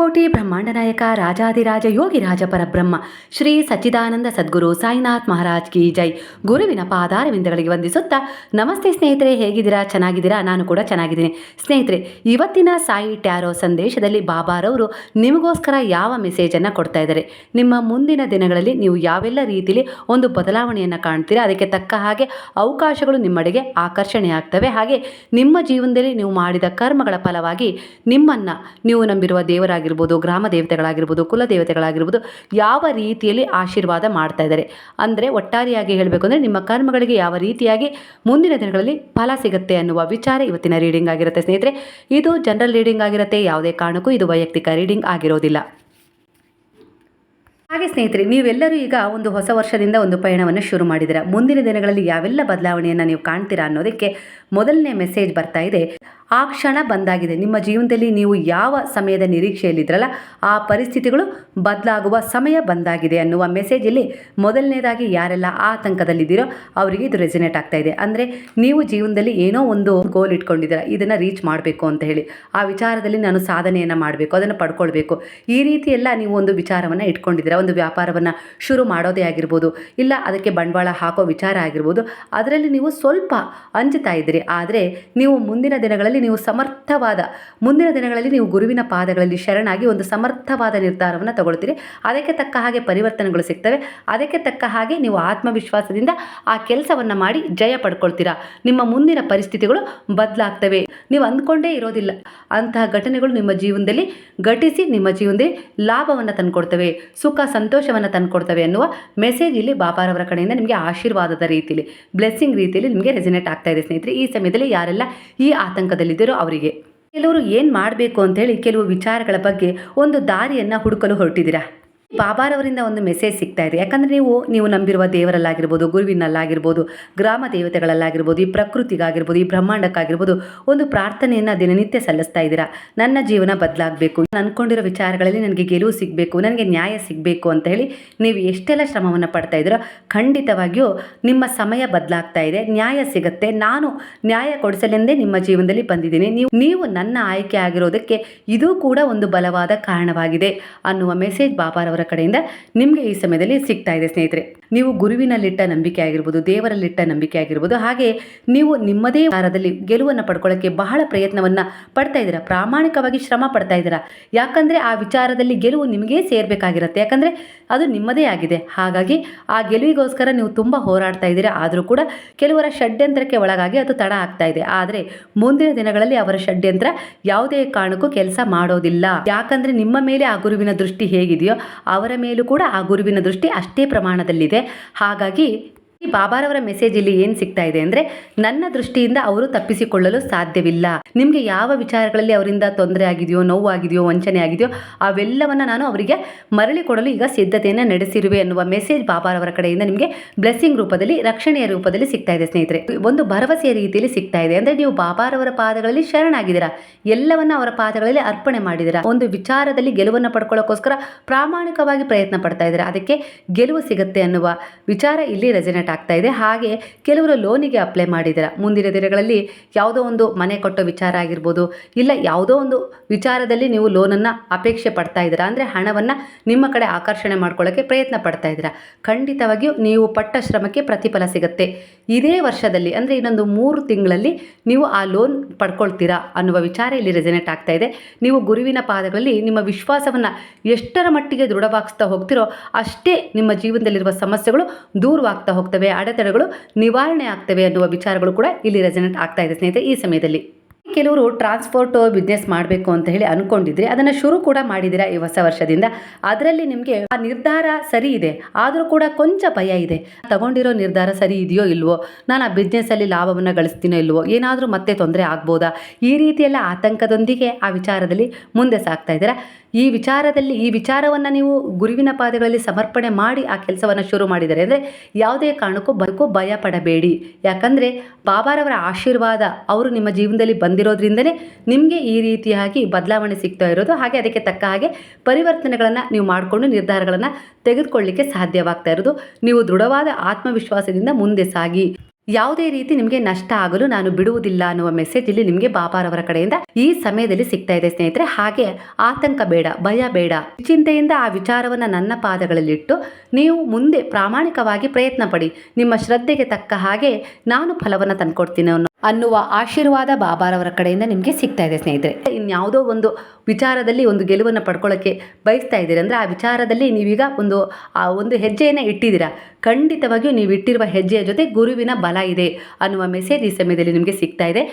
ಅಖಿಲಕೋಟಿ ಬ್ರಹ್ಮಾಂಡ ನಾಯಕ ರಾಜಾದಿರಾಜ ಯೋಗಿ ರಾಜ ಪರಬ್ರಹ್ಮ, ಶ್ರೀ ಸಚ್ಚಿದಾನಂದ ಸದ್ಗುರು ಸಾಯಿನಾಥ್ ಮಹಾರಾಜ್ ಕಿ ಜೈ. ಗುರುವಿನ ಪಾದಾರವಿಂದಗಳಿಗೆ ವಂದಿಸುತ್ತಾ, ನಮಸ್ತೆ ಸ್ನೇಹಿತರೆ, ಹೇಗಿದ್ದೀರಾ? ಚೆನ್ನಾಗಿದ್ದೀರಾ? ನಾನು ಕೂಡ ಚೆನ್ನಾಗಿದ್ದೀನಿ. ಸ್ನೇಹಿತರೆ, ಇವತ್ತಿನ ಸಾಯಿ ಟ್ಯಾರೋ ಸಂದೇಶದಲ್ಲಿ ಬಾಬಾರವರು ನಿಮಗೋಸ್ಕರ ಯಾವ ಮೆಸೇಜನ್ನು ಕೊಡ್ತಾ ಇದ್ದಾರೆ? ನಿಮ್ಮ ಮುಂದಿನ ದಿನಗಳಲ್ಲಿ ನೀವು ಯಾವೆಲ್ಲ ರೀತಿಯಲ್ಲಿ ಒಂದು ಬದಲಾವಣೆಯನ್ನು ಕಾಣ್ತೀರಾ? ಅದಕ್ಕೆ ತಕ್ಕ ಹಾಗೆ ಅವಕಾಶಗಳು ನಿಮ್ಮಡೆಗೆ ಆಕರ್ಷಣೆ ಆಗ್ತವೆ. ಹಾಗೆ ನಿಮ್ಮ ಜೀವನದಲ್ಲಿ ನೀವು ಮಾಡಿದ ಕರ್ಮಗಳ ಫಲವಾಗಿ ನಿಮ್ಮನ್ನು ನೀವು ನಂಬಿರುವ ದೇವರಾಗಿರ್ಬೋದು ಗ್ರಾಮ ದೇವತೆಗಳಾಗಿರ್ಬೋದು, ಕುಲ ದೇವತೆಗಳಾಗಿರ್ಬೋದು ಯಾವ ರೀತಿಯಲ್ಲಿ ಆಶೀರ್ವಾದ ಮಾಡ್ತಾ ಇದ್ದಾರೆ. ಅಂದರೆ ಒಟ್ಟಾರೆಯಾಗಿ ಹೇಳಬೇಕು ಅಂದರೆ ನಿಮ್ಮ ಕರ್ಮಗಳಿಗೆ ಯಾವ ರೀತಿಯಾಗಿ ಮುಂದಿನ ದಿನಗಳಲ್ಲಿ ಫಲ ಸಿಗುತ್ತೆ ಅನ್ನುವ ವಿಚಾರ ಇವತ್ತಿನ ರೀಡಿಂಗ್ ಆಗಿರುತ್ತೆ ಸ್ನೇಹಿತರೆ. ಇದು ಜನರಲ್ ರೀಡಿಂಗ್ ಆಗಿರುತ್ತೆ, ಯಾವುದೇ ಕಾರಣಕ್ಕೂ ಇದು ವೈಯಕ್ತಿಕ ರೀಡಿಂಗ್ ಆಗಿರೋದಿಲ್ಲ. ಹಾಗೆ ಸ್ನೇಹಿತರೆ, ನೀವೆಲ್ಲರೂ ಈಗ ಒಂದು ಹೊಸ ವರ್ಷದಿಂದ ಒಂದು ಪಯಣವನ್ನು ಶುರು ಮಾಡಿದ್ದೀರಾ? ಮುಂದಿನ ದಿನಗಳಲ್ಲಿ ಯಾವೆಲ್ಲ ಬದಲಾವಣೆಯನ್ನು ನೀವು ಕಾಣ್ತೀರಾ ಅನ್ನೋದಕ್ಕೆ ಮೊದಲನೇ ಮೆಸೇಜ್ ಬರ್ತಾ ಇದೆ. ಆ ಕ್ಷಣ ಬಂದಾಗಿದೆ. ನಿಮ್ಮ ಜೀವನದಲ್ಲಿ ನೀವು ಯಾವ ಸಮಯದ ನಿರೀಕ್ಷೆಯಲ್ಲಿದ್ರಲ್ಲ, ಆ ಪರಿಸ್ಥಿತಿಗಳು ಬದಲಾಗುವ ಸಮಯ ಬಂದಾಗಿದೆ ಅನ್ನುವ ಮೆಸೇಜ್ ಇಲ್ಲಿ ಮೊದಲನೇದಾಗಿ ಯಾರೆಲ್ಲ ಆತಂಕದಲ್ಲಿದ್ದೀರೋ ಅವರಿಗೆ ಇದು ರೆಸಿನೇಟ್ ಆಗ್ತಾ ಇದೆ. ಅಂದರೆ ನೀವು ಜೀವನದಲ್ಲಿ ಏನೋ ಒಂದು ಗೋಲ್ ಇಟ್ಕೊಂಡಿದ್ದೀರಾ, ಇದನ್ನು ರೀಚ್ ಮಾಡಬೇಕು ಅಂತ ಹೇಳಿ. ಆ ವಿಚಾರದಲ್ಲಿ ನಾನು ಸಾಧನೆಯನ್ನು ಮಾಡಬೇಕು, ಅದನ್ನು ಪಡ್ಕೊಳ್ಬೇಕು. ಈ ರೀತಿ ಎಲ್ಲ ನೀವು ಒಂದು ವಿಚಾರವನ್ನು ಇಟ್ಕೊಂಡಿದ್ದೀರಾ, ಒಂದು ವ್ಯಾಪಾರವನ್ನು ಶುರು ಮಾಡೋದೇ ಆಗಿರ್ಬೋದು, ಇಲ್ಲ ಅದಕ್ಕೆ ಬಂಡವಾಳ ಹಾಕೋ ವಿಚಾರ ಆಗಿರ್ಬೋದು, ಅದರಲ್ಲಿ ನೀವು ಸ್ವಲ್ಪ ಅಂಜುತ್ತಾ ಇದ್ದೀರಿ. ಆದರೆ ನೀವು ಮುಂದಿನ ದಿನಗಳಲ್ಲಿ ನೀವು ಸಮರ್ಥವಾದ, ಮುಂದಿನ ದಿನಗಳಲ್ಲಿ ನೀವು ಗುರುವಿನ ಪಾದಗಳಲ್ಲಿ ಶರಣಾಗಿ ಒಂದು ಸಮರ್ಥವಾದ ನಿರ್ಧಾರವನ್ನು ತಗೊಳ್ತೀರಿ. ಅದಕ್ಕೆ ತಕ್ಕ ಹಾಗೆ ಪರಿವರ್ತನೆಗಳು ಸಿಗ್ತವೆ. ಅದಕ್ಕೆ ತಕ್ಕ ಹಾಗೆ ನೀವು ಆತ್ಮವಿಶ್ವಾಸದಿಂದ ಆ ಕೆಲಸವನ್ನು ಮಾಡಿ ಜಯ ಪಡ್ಕೊಳ್ತೀರಾ. ನಿಮ್ಮ ಮುಂದಿನ ಪರಿಸ್ಥಿತಿಗಳು ಬದಲಾಗ್ತವೆ. ನೀವು ಅಂದ್ಕೊಂಡೇ ಇರೋದಿಲ್ಲ. ಅಂತಹ ಘಟನೆಗಳು ನಿಮ್ಮ ಜೀವನದಲ್ಲಿ ಘಟಿಸಿ ನಿಮ್ಮ ಜೀವನದಲ್ಲಿ ಲಾಭವನ್ನು ತಂದುಕೊಡ್ತವೆ. ಸುಖ, ಸಂತೋಷವನ್ನು ತಂದುಕೊಡ್ತವೆ ಅನ್ನುವ ಮೆಸೇಜ್ ಇಲ್ಲಿ ಬಾಬಾರವರ ಕಡೆಯಿಂದ ನಿಮಗೆ ಆಶೀರ್ವಾದದ ರೀತಿಯಲ್ಲಿ ಬ್ಲೆಸ್ಸಿಂಗ್ ರೀತಿಯಲ್ಲಿ ನಿಮಗೆ ರೆಸಿನೇಟ್ ಆಗ್ತಾ ಇದೆ ಸ್ನೇಹಿತರೆ. ಈ ಸಮಯದಲ್ಲಿ ಯಾರೆಲ್ಲ ಈ ಆತಂಕದಲ್ಲಿದ್ದೀರೋ ಅವರಿಗೆ. ಕೆಲವರು ಏನು ಮಾಡಬೇಕು ಅಂತೇಳಿ ಕೆಲವು ವಿಚಾರಗಳ ಬಗ್ಗೆ ಒಂದು ದಾರಿಯನ್ನು ಹುಡುಕಲು ಹೊರಟಿದ್ದೀರಾ? ಬಾಬಾರವರಿಂದ ಒಂದು ಮೆಸೇಜ್ ಸಿಗ್ತಾ ಇದೆ. ಯಾಕಂದರೆ ನೀವು ನೀವು ನಂಬಿರುವ ದೇವರಲ್ಲಾಗಿರ್ಬೋದು, ಗುರುವಿನಲ್ಲಾಗಿರ್ಬೋದು, ಗ್ರಾಮ ದೇವತೆಗಳಲ್ಲಾಗಿರ್ಬೋದು, ಈ ಪ್ರಕೃತಿಗಾಗಿರ್ಬೋದು, ಈ ಬ್ರಹ್ಮಾಂಡಕ್ಕಾಗಿರ್ಬೋದು, ಒಂದು ಪ್ರಾರ್ಥನೆಯನ್ನು ದಿನನಿತ್ಯ ಸಲ್ಲಿಸ್ತಾ ಇದ್ದೀರಾ? ನನ್ನ ಜೀವನ ಬದಲಾಗಬೇಕು. ನಾನು ಅಂದ್ಕೊಂಡಿರೋ ವಿಚಾರಗಳಲ್ಲಿ ನನಗೆ ಗೆಲುವು ಸಿಗಬೇಕು, ನನಗೆ ನ್ಯಾಯ ಸಿಗಬೇಕು ಅಂತ ಹೇಳಿ ನೀವು ಎಷ್ಟೆಲ್ಲ ಶ್ರಮವನ್ನು ಪಡ್ತಾ ಇದ್ದೀರೋ, ಖಂಡಿತವಾಗಿಯೂ ನಿಮ್ಮ ಸಮಯ ಬದಲಾಗ್ತಾ ಇದೆ. ನ್ಯಾಯ ಸಿಗುತ್ತೆ. ನಾನು ನ್ಯಾಯ ಕೊಡಿಸಲೆಂದೇ ನಿಮ್ಮ ಜೀವನದಲ್ಲಿ ಬಂದಿದ್ದೀನಿ. ನೀವು ನೀವು ನನ್ನ ಆಯ್ಕೆ ಆಗಿರೋದಕ್ಕೆ ಇದು ಕೂಡ ಒಂದು ಬಲವಾದ ಕಾರಣವಾಗಿದೆ ಅನ್ನುವ ಮೆಸೇಜ್ ಬಾಬಾರವರ ಕಡೆಯಿಂದ ನಿಮಗೆ ಈ ಸಮಯದಲ್ಲಿ ಸಿಗ್ತಾ ಇದೆ ಸ್ನೇಹಿತರೆ. ನೀವು ಗುರುವಿನಲ್ಲಿಟ್ಟ ನಂಬಿಕೆ ಆಗಿರ್ಬೋದು, ದೇವರಲ್ಲಿಟ್ಟ ನಂಬಿಕೆ ಆಗಿರ್ಬೋದು, ಹಾಗೆ ನೀವು ನಿಮ್ಮದೇ ವಾರದಲ್ಲಿ ಗೆಲುವನ್ನು ಪಡ್ಕೊಳ್ಳೋಕ್ಕೆ ಬಹಳ ಪ್ರಯತ್ನವನ್ನು ಪಡ್ತಾ ಇದ್ದೀರಾ? ಪ್ರಾಮಾಣಿಕವಾಗಿ ಶ್ರಮ ಪಡ್ತಾ ಇದ್ದೀರಾ? ಯಾಕಂದರೆ ಆ ವಿಚಾರದಲ್ಲಿ ಗೆಲುವು ನಿಮಗೆ ಸೇರಬೇಕಾಗಿರುತ್ತೆ. ಯಾಕಂದರೆ ಅದು ನಿಮ್ಮದೇ ಆಗಿದೆ. ಹಾಗಾಗಿ ಆ ಗೆಲುವಿಗೋಸ್ಕರ ನೀವು ತುಂಬ ಹೋರಾಡ್ತಾ ಇದ್ದೀರಾ? ಆದರೂ ಕೂಡ ಕೆಲವರ ಷಡ್ಯಂತ್ರಕ್ಕೆ ಒಳಗಾಗಿ ಅದು ತಡ ಆಗ್ತಾ ಇದೆ. ಆದರೆ ಮುಂದಿನ ದಿನಗಳಲ್ಲಿ ಅವರ ಷಡ್ಯಂತ್ರ ಯಾವುದೇ ಕಾರಣಕ್ಕೂ ಕೆಲಸ ಮಾಡೋದಿಲ್ಲ. ಯಾಕಂದರೆ ನಿಮ್ಮ ಮೇಲೆ ಆ ಗುರುವಿನ ದೃಷ್ಟಿ ಹೇಗಿದೆಯೋ ಅವರ ಮೇಲೂ ಕೂಡ ಆ ಗುರುವಿನ ದೃಷ್ಟಿ ಅಷ್ಟೇ ಪ್ರಮಾಣದಲ್ಲಿದೆ. ಹಾಗಾಗಿ ಈ ಬಾಬಾರವರ ಮೆಸೇಜ್ ಇಲ್ಲಿ ಏನ್ ಸಿಗ್ತಾ ಇದೆ ಅಂದ್ರೆ, ನನ್ನ ದೃಷ್ಟಿಯಿಂದ ಅವರು ತಪ್ಪಿಸಿಕೊಳ್ಳಲು ಸಾಧ್ಯವಿಲ್ಲ. ನಿಮ್ಗೆ ಯಾವ ವಿಚಾರಗಳಲ್ಲಿ ಅವರಿಂದ ತೊಂದರೆ ಆಗಿದೆಯೋ ನೋವಾಗಿದೆಯೋ ವಂಚನೆ ಆಗಿದೆಯೋ, ಅವೆಲ್ಲವನ್ನ ನಾನು ಅವರಿಗೆ ಮರಳಿ ಕೊಡಲು ಈಗ ಸಿದ್ಧತೆಯನ್ನು ನಡೆಸಿರುವೆ ಅನ್ನುವ ಮೆಸೇಜ್ ಬಾಬಾರವರ ಕಡೆಯಿಂದ ನಿಮಗೆ ಬ್ಲೆಸ್ಸಿಂಗ್ ರೂಪದಲ್ಲಿ, ರಕ್ಷಣೆಯ ರೂಪದಲ್ಲಿ ಸಿಗ್ತಾ ಇದೆ ಸ್ನೇಹಿತರೆ. ಒಂದು ಭರವಸೆಯ ರೀತಿಯಲ್ಲಿ ಸಿಗ್ತಾ ಇದೆ ಅಂದ್ರೆ, ನೀವು ಬಾಬಾರವರ ಪಾದಗಳಲ್ಲಿ ಶರಣಾಗಿದ್ದೀರಾ? ಎಲ್ಲವನ್ನ ಅವರ ಪಾದಗಳಲ್ಲಿ ಅರ್ಪಣೆ ಮಾಡಿದಿರಾ ಒಂದು ವಿಚಾರದಲ್ಲಿ ಗೆಲುವನ್ನು ಪಡ್ಕೊಳ್ಳೋಕ್ಕೋಸ್ಕರ ಪ್ರಾಮಾಣಿಕವಾಗಿ ಪ್ರಯತ್ನ ಪಡ್ತಾ ಇದ್ದೀರಾ? ಅದಕ್ಕೆ ಗೆಲುವು ಸಿಗುತ್ತೆ ಅನ್ನುವ ವಿಚಾರ ಇಲ್ಲಿ ರೆಸಿನೇಟ್ ಆಗ್ತಾ ಇದೆ. ಹಾಗೆ ಕೆಲವರು ಲೋನಿಗೆ ಅಪ್ಲೈ ಮಾಡಿದ್ದೀರ ಮುಂದಿನ ದಿನಗಳಲ್ಲಿ ಯಾವುದೋ ಒಂದು ಮನೆ ಕೊಟ್ಟೋ ವಿಚಾರ ಆಗಿರ್ಬೋದು, ಇಲ್ಲ ಯಾವುದೋ ಒಂದು ವಿಚಾರದಲ್ಲಿ ನೀವು ಲೋನನ್ನು ಅಪೇಕ್ಷೆ ಪಡ್ತಾ ಇದ್ದೀರಾ ಅಂದರೆ ಹಣವನ್ನು ನಿಮ್ಮ ಕಡೆ ಆಕರ್ಷಣೆ ಮಾಡ್ಕೊಳ್ಳೋಕ್ಕೆ ಪ್ರಯತ್ನ ಪಡ್ತಾ ಇದ್ದೀರಾ. ಖಂಡಿತವಾಗಿಯೂ ನೀವು ಪಟ್ಟ ಶ್ರಮಕ್ಕೆ ಪ್ರತಿಫಲ ಸಿಗುತ್ತೆ. ಇದೇ ವರ್ಷದಲ್ಲಿ, ಅಂದರೆ ಇನ್ನೊಂದು ಮೂರು ತಿಂಗಳಲ್ಲಿ ನೀವು ಆ ಲೋನ್ ಪಡ್ಕೊಳ್ತೀರಾ ಅನ್ನುವ ವಿಚಾರ ಇಲ್ಲಿ ರೆಸಿನೇಟ್ ಆಗ್ತಾ ಇದೆ. ನೀವು ಗುರುವಿನ ಪಾದಗಳಲ್ಲಿ ನಿಮ್ಮ ವಿಶ್ವಾಸವನ್ನು ಎಷ್ಟರ ಮಟ್ಟಿಗೆ ದೃಢವಾಗಿಸ್ತಾ ಹೋಗ್ತಿರೋ ಅಷ್ಟೇ ನಿಮ್ಮ ಜೀವನದಲ್ಲಿರುವ ಸಮಸ್ಯೆಗಳು ದೂರವಾಗ್ತಾ ಹೋಗ್ತವೆ, ಅಡೆತಡೆಗಳು ನಿವಾರಣೆ ಆಗ್ತವೆ ಅನ್ನುವ ವಿಚಾರಗಳು ಕೂಡ ಇಲ್ಲಿ ರೆಸಿನೆಂಟ್ ಆಗ್ತಾ ಇದೆ ಸ್ನೇಹಿತರೆ ಈ ಸಮಯದಲ್ಲಿ. ಕೆಲವರು ಟ್ರಾನ್ಸ್ಪೋರ್ಟ್ ಬಿಸ್ನೆಸ್ ಮಾಡಬೇಕು ಅಂತ ಹೇಳಿ ಅಂದ್ಕೊಂಡಿದ್ರೆ ಅದನ್ನು ಶುರು ಕೂಡ ಮಾಡಿದ್ದೀರಾ ಈ ಹೊಸ ವರ್ಷದಿಂದ. ಅದರಲ್ಲಿ ನಿಮಗೆ ಆ ನಿರ್ಧಾರ ಸರಿ ಇದೆ. ಆದರೂ ಕೂಡ ಕೊಂಚ ಭಯ ಇದೆ. ತಗೊಂಡಿರೋ ನಿರ್ಧಾರ ಸರಿ ಇದೆಯೋ ಇಲ್ವೋ? ನಾನು ಆ ಬಿಸ್ನೆಸ್ಸಲ್ಲಿ ಲಾಭವನ್ನು ಗಳಿಸ್ತೀನೋ ಇಲ್ವೋ? ಏನಾದರೂ ಮತ್ತೆ ತೊಂದರೆ ಆಗ್ಬೋದಾ? ಈ ರೀತಿಯೆಲ್ಲ ಆತಂಕದೊಂದಿಗೆ ಆ ವಿಚಾರದಲ್ಲಿ ಮುಂದೆ ಸಾಗ್ತಾ ಇದ್ದೀರಾ. ಈ ವಿಚಾರದಲ್ಲಿ, ಈ ವಿಚಾರವನ್ನು ನೀವು ಗುರುವಿನ ಪಾದಗಳಲ್ಲಿ ಸಮರ್ಪಣೆ ಮಾಡಿ ಆ ಕೆಲಸವನ್ನು ಶುರು ಮಾಡಿದರೆ ಅಂದರೆ ಯಾವುದೇ ಕಾರಣಕ್ಕೂ ಬದುಕು ಭಯ ಪಡಬೇಡಿ. ಯಾಕಂದರೆ ಬಾಬಾರವರ ಆಶೀರ್ವಾದ ಅವರು ನಿಮ್ಮ ಜೀವನದಲ್ಲಿ ಬಂದಿರೋದ್ರಿಂದಲೇ ನಿಮಗೆ ಈ ರೀತಿಯಾಗಿ ಬದಲಾವಣೆ ಸಿಗ್ತಾ ಇರೋದು. ಹಾಗೆ ಅದಕ್ಕೆ ತಕ್ಕ ಹಾಗೆ ಪರಿವರ್ತನೆಗಳನ್ನು ನೀವು ಮಾಡಿಕೊಂಡು ನಿರ್ಧಾರಗಳನ್ನು ತೆಗೆದುಕೊಳ್ಳಿಕ್ಕೆ ಸಾಧ್ಯವಾಗ್ತಾ ಇರೋದು. ನೀವು ದೃಢವಾದ ಆತ್ಮವಿಶ್ವಾಸದಿಂದ ಮುಂದೆ ಸಾಗಿ. ಯಾವುದೇ ರೀತಿ ನಿಮಗೆ ನಷ್ಟ ಆಗಲು ನಾನು ಬಿಡುವುದಿಲ್ಲ ಅನ್ನುವ ಮೆಸೇಜ್ ಇಲ್ಲಿ ನಿಮಗೆ ಬಾಬಾರವರ ಕಡೆಯಿಂದ ಈ ಸಮಯದಲ್ಲಿ ಸಿಗ್ತಾ ಇದೆ ಸ್ನೇಹಿತರೆ. ಹಾಗೆ ಆತಂಕ ಬೇಡ, ಭಯ ಬೇಡ. ಚಿಂತೆಯಿಂದ ಆ ವಿಚಾರವನ್ನು ನನ್ನ ಪಾದಗಳಲ್ಲಿಟ್ಟು ನೀವು ಮುಂದೆ ಪ್ರಾಮಾಣಿಕವಾಗಿ ಪ್ರಯತ್ನ ಪಡಿ. ನಿಮ್ಮ ಶ್ರದ್ಧೆಗೆ ತಕ್ಕ ಹಾಗೆ ನಾನು ಫಲವನ್ನು ತಂದುಕೊಡ್ತೀನಿ ಅನ್ನೋ ಅನ್ನುವ ಆಶೀರ್ವಾದ ಬಾಬಾರವರ ಕಡೆಯಿಂದ ನಿಮಗೆ ಸಿಗ್ತಾ ಇದೆ, ಸ್ನೇಹಿತರೆ. ಇನ್ಯಾವುದೋ ಒಂದು ವಿಚಾರದಲ್ಲಿ ಒಂದು ಗೆಲುವನ್ನು ಪಡ್ಕೊಳ್ಳೋಕ್ಕೆ ಬಯಸ್ತಾ ಇದ್ದೀರಿ ಅಂದರೆ ಆ ವಿಚಾರದಲ್ಲಿ ನೀವೀಗ ಒಂದು, ಆ ಒಂದು ಹೆಜ್ಜೆಯನ್ನು ಇಟ್ಟಿದ್ದೀರಾ? ಖಂಡಿತವಾಗಿಯೂ ನೀವು ಇಟ್ಟಿರುವ ಹೆಜ್ಜೆಯ ಜೊತೆ ಗುರುವಿನ ಬಲ ಇದೆ ಅನ್ನುವ ಮೆಸೇಜ್ ಈ ಸಮಯದಲ್ಲಿ ನಿಮಗೆ ಸಿಗ್ತಾ ಇದೆ.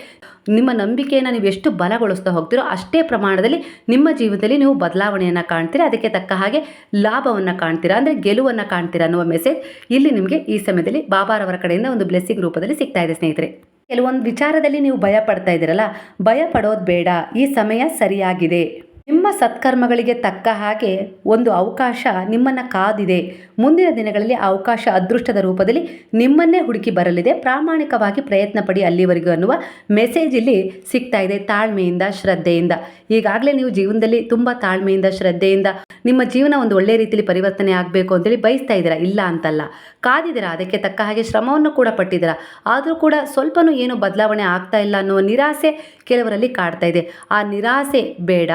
ನಿಮ್ಮ ನಂಬಿಕೆಯನ್ನು ನೀವು ಎಷ್ಟು ಬಲಗೊಳಿಸ್ತಾ ಹೋಗ್ತೀರೋ ಅಷ್ಟೇ ಪ್ರಮಾಣದಲ್ಲಿ ನಿಮ್ಮ ಜೀವನದಲ್ಲಿ ನೀವು ಬದಲಾವಣೆಯನ್ನು ಕಾಣ್ತೀರಾ? ಅದಕ್ಕೆ ತಕ್ಕ ಹಾಗೆ ಲಾಭವನ್ನು ಕಾಣ್ತೀರಾ? ಅಂದರೆ ಗೆಲುವನ್ನು ಕಾಣ್ತೀರಾ ಅನ್ನುವ ಮೆಸೇಜ್ ಇಲ್ಲಿ ನಿಮಗೆ ಈ ಸಮಯದಲ್ಲಿ ಬಾಬಾರವರ ಕಡೆಯಿಂದ ಒಂದು ಬ್ಲೆಸ್ಸಿಂಗ್ ರೂಪದಲ್ಲಿ ಸಿಗ್ತಾ ಇದೆ, ಸ್ನೇಹಿತರೆ. ಕೆಲವೊಂದು ವಿಚಾರದಲ್ಲಿ ನೀವು ಭಯ ಪಡ್ತಾ ಇದ್ದೀರಲ್ಲ ಭಯ ಪಡೋದು ಬೇಡ. ಈ ಸಮಯ ಸರಿಯಾಗಿದೆ. ನಿಮ್ಮ ಸತ್ಕರ್ಮಗಳಿಗೆ ತಕ್ಕ ಹಾಗೆ ಒಂದು ಅವಕಾಶ ನಿಮ್ಮನ್ನು ಕಾದಿದೆ. ಮುಂದಿನ ದಿನಗಳಲ್ಲಿ ಅವಕಾಶ ಅದೃಷ್ಟದ ರೂಪದಲ್ಲಿ ನಿಮ್ಮನ್ನೇ ಹುಡುಕಿ ಬರಲಿದೆ. ಪ್ರಾಮಾಣಿಕವಾಗಿ ಪ್ರಯತ್ನ ಪಡಿ ಅಲ್ಲಿವರೆಗೂ ಅನ್ನುವ ಮೆಸೇಜ್ ಇಲ್ಲಿ ಸಿಗ್ತಾ ಇದೆ ತಾಳ್ಮೆಯಿಂದ, ಶ್ರದ್ಧೆಯಿಂದ. ಈಗಾಗಲೇ ನೀವು ಜೀವನದಲ್ಲಿ ತುಂಬ ತಾಳ್ಮೆಯಿಂದ, ಶ್ರದ್ಧೆಯಿಂದ ನಿಮ್ಮ ಜೀವನ ಒಂದು ಒಳ್ಳೆ ರೀತಿಯಲ್ಲಿ ಪರಿವರ್ತನೆ ಆಗಬೇಕು ಅಂತೇಳಿ ಬಯಸ್ತಾ ಇದ್ದೀರಾ? ಇಲ್ಲ ಅಂತಲ್ಲ. ಕಾದಿದ್ದೀರಾ? ಅದಕ್ಕೆ ತಕ್ಕ ಹಾಗೆ ಶ್ರಮವನ್ನು ಕೂಡ ಪಟ್ಟಿದ್ದೀರಾ? ಆದರೂ ಕೂಡ ಸ್ವಲ್ಪನೂ ಏನು ಬದಲಾವಣೆ ಆಗ್ತಾ ಇಲ್ಲ ಅನ್ನುವ ನಿರಾಸೆ ಕೆಲವರಲ್ಲಿ ಕಾಡ್ತಾ ಇದೆ. ಆ ನಿರಾಸೆ ಬೇಡ.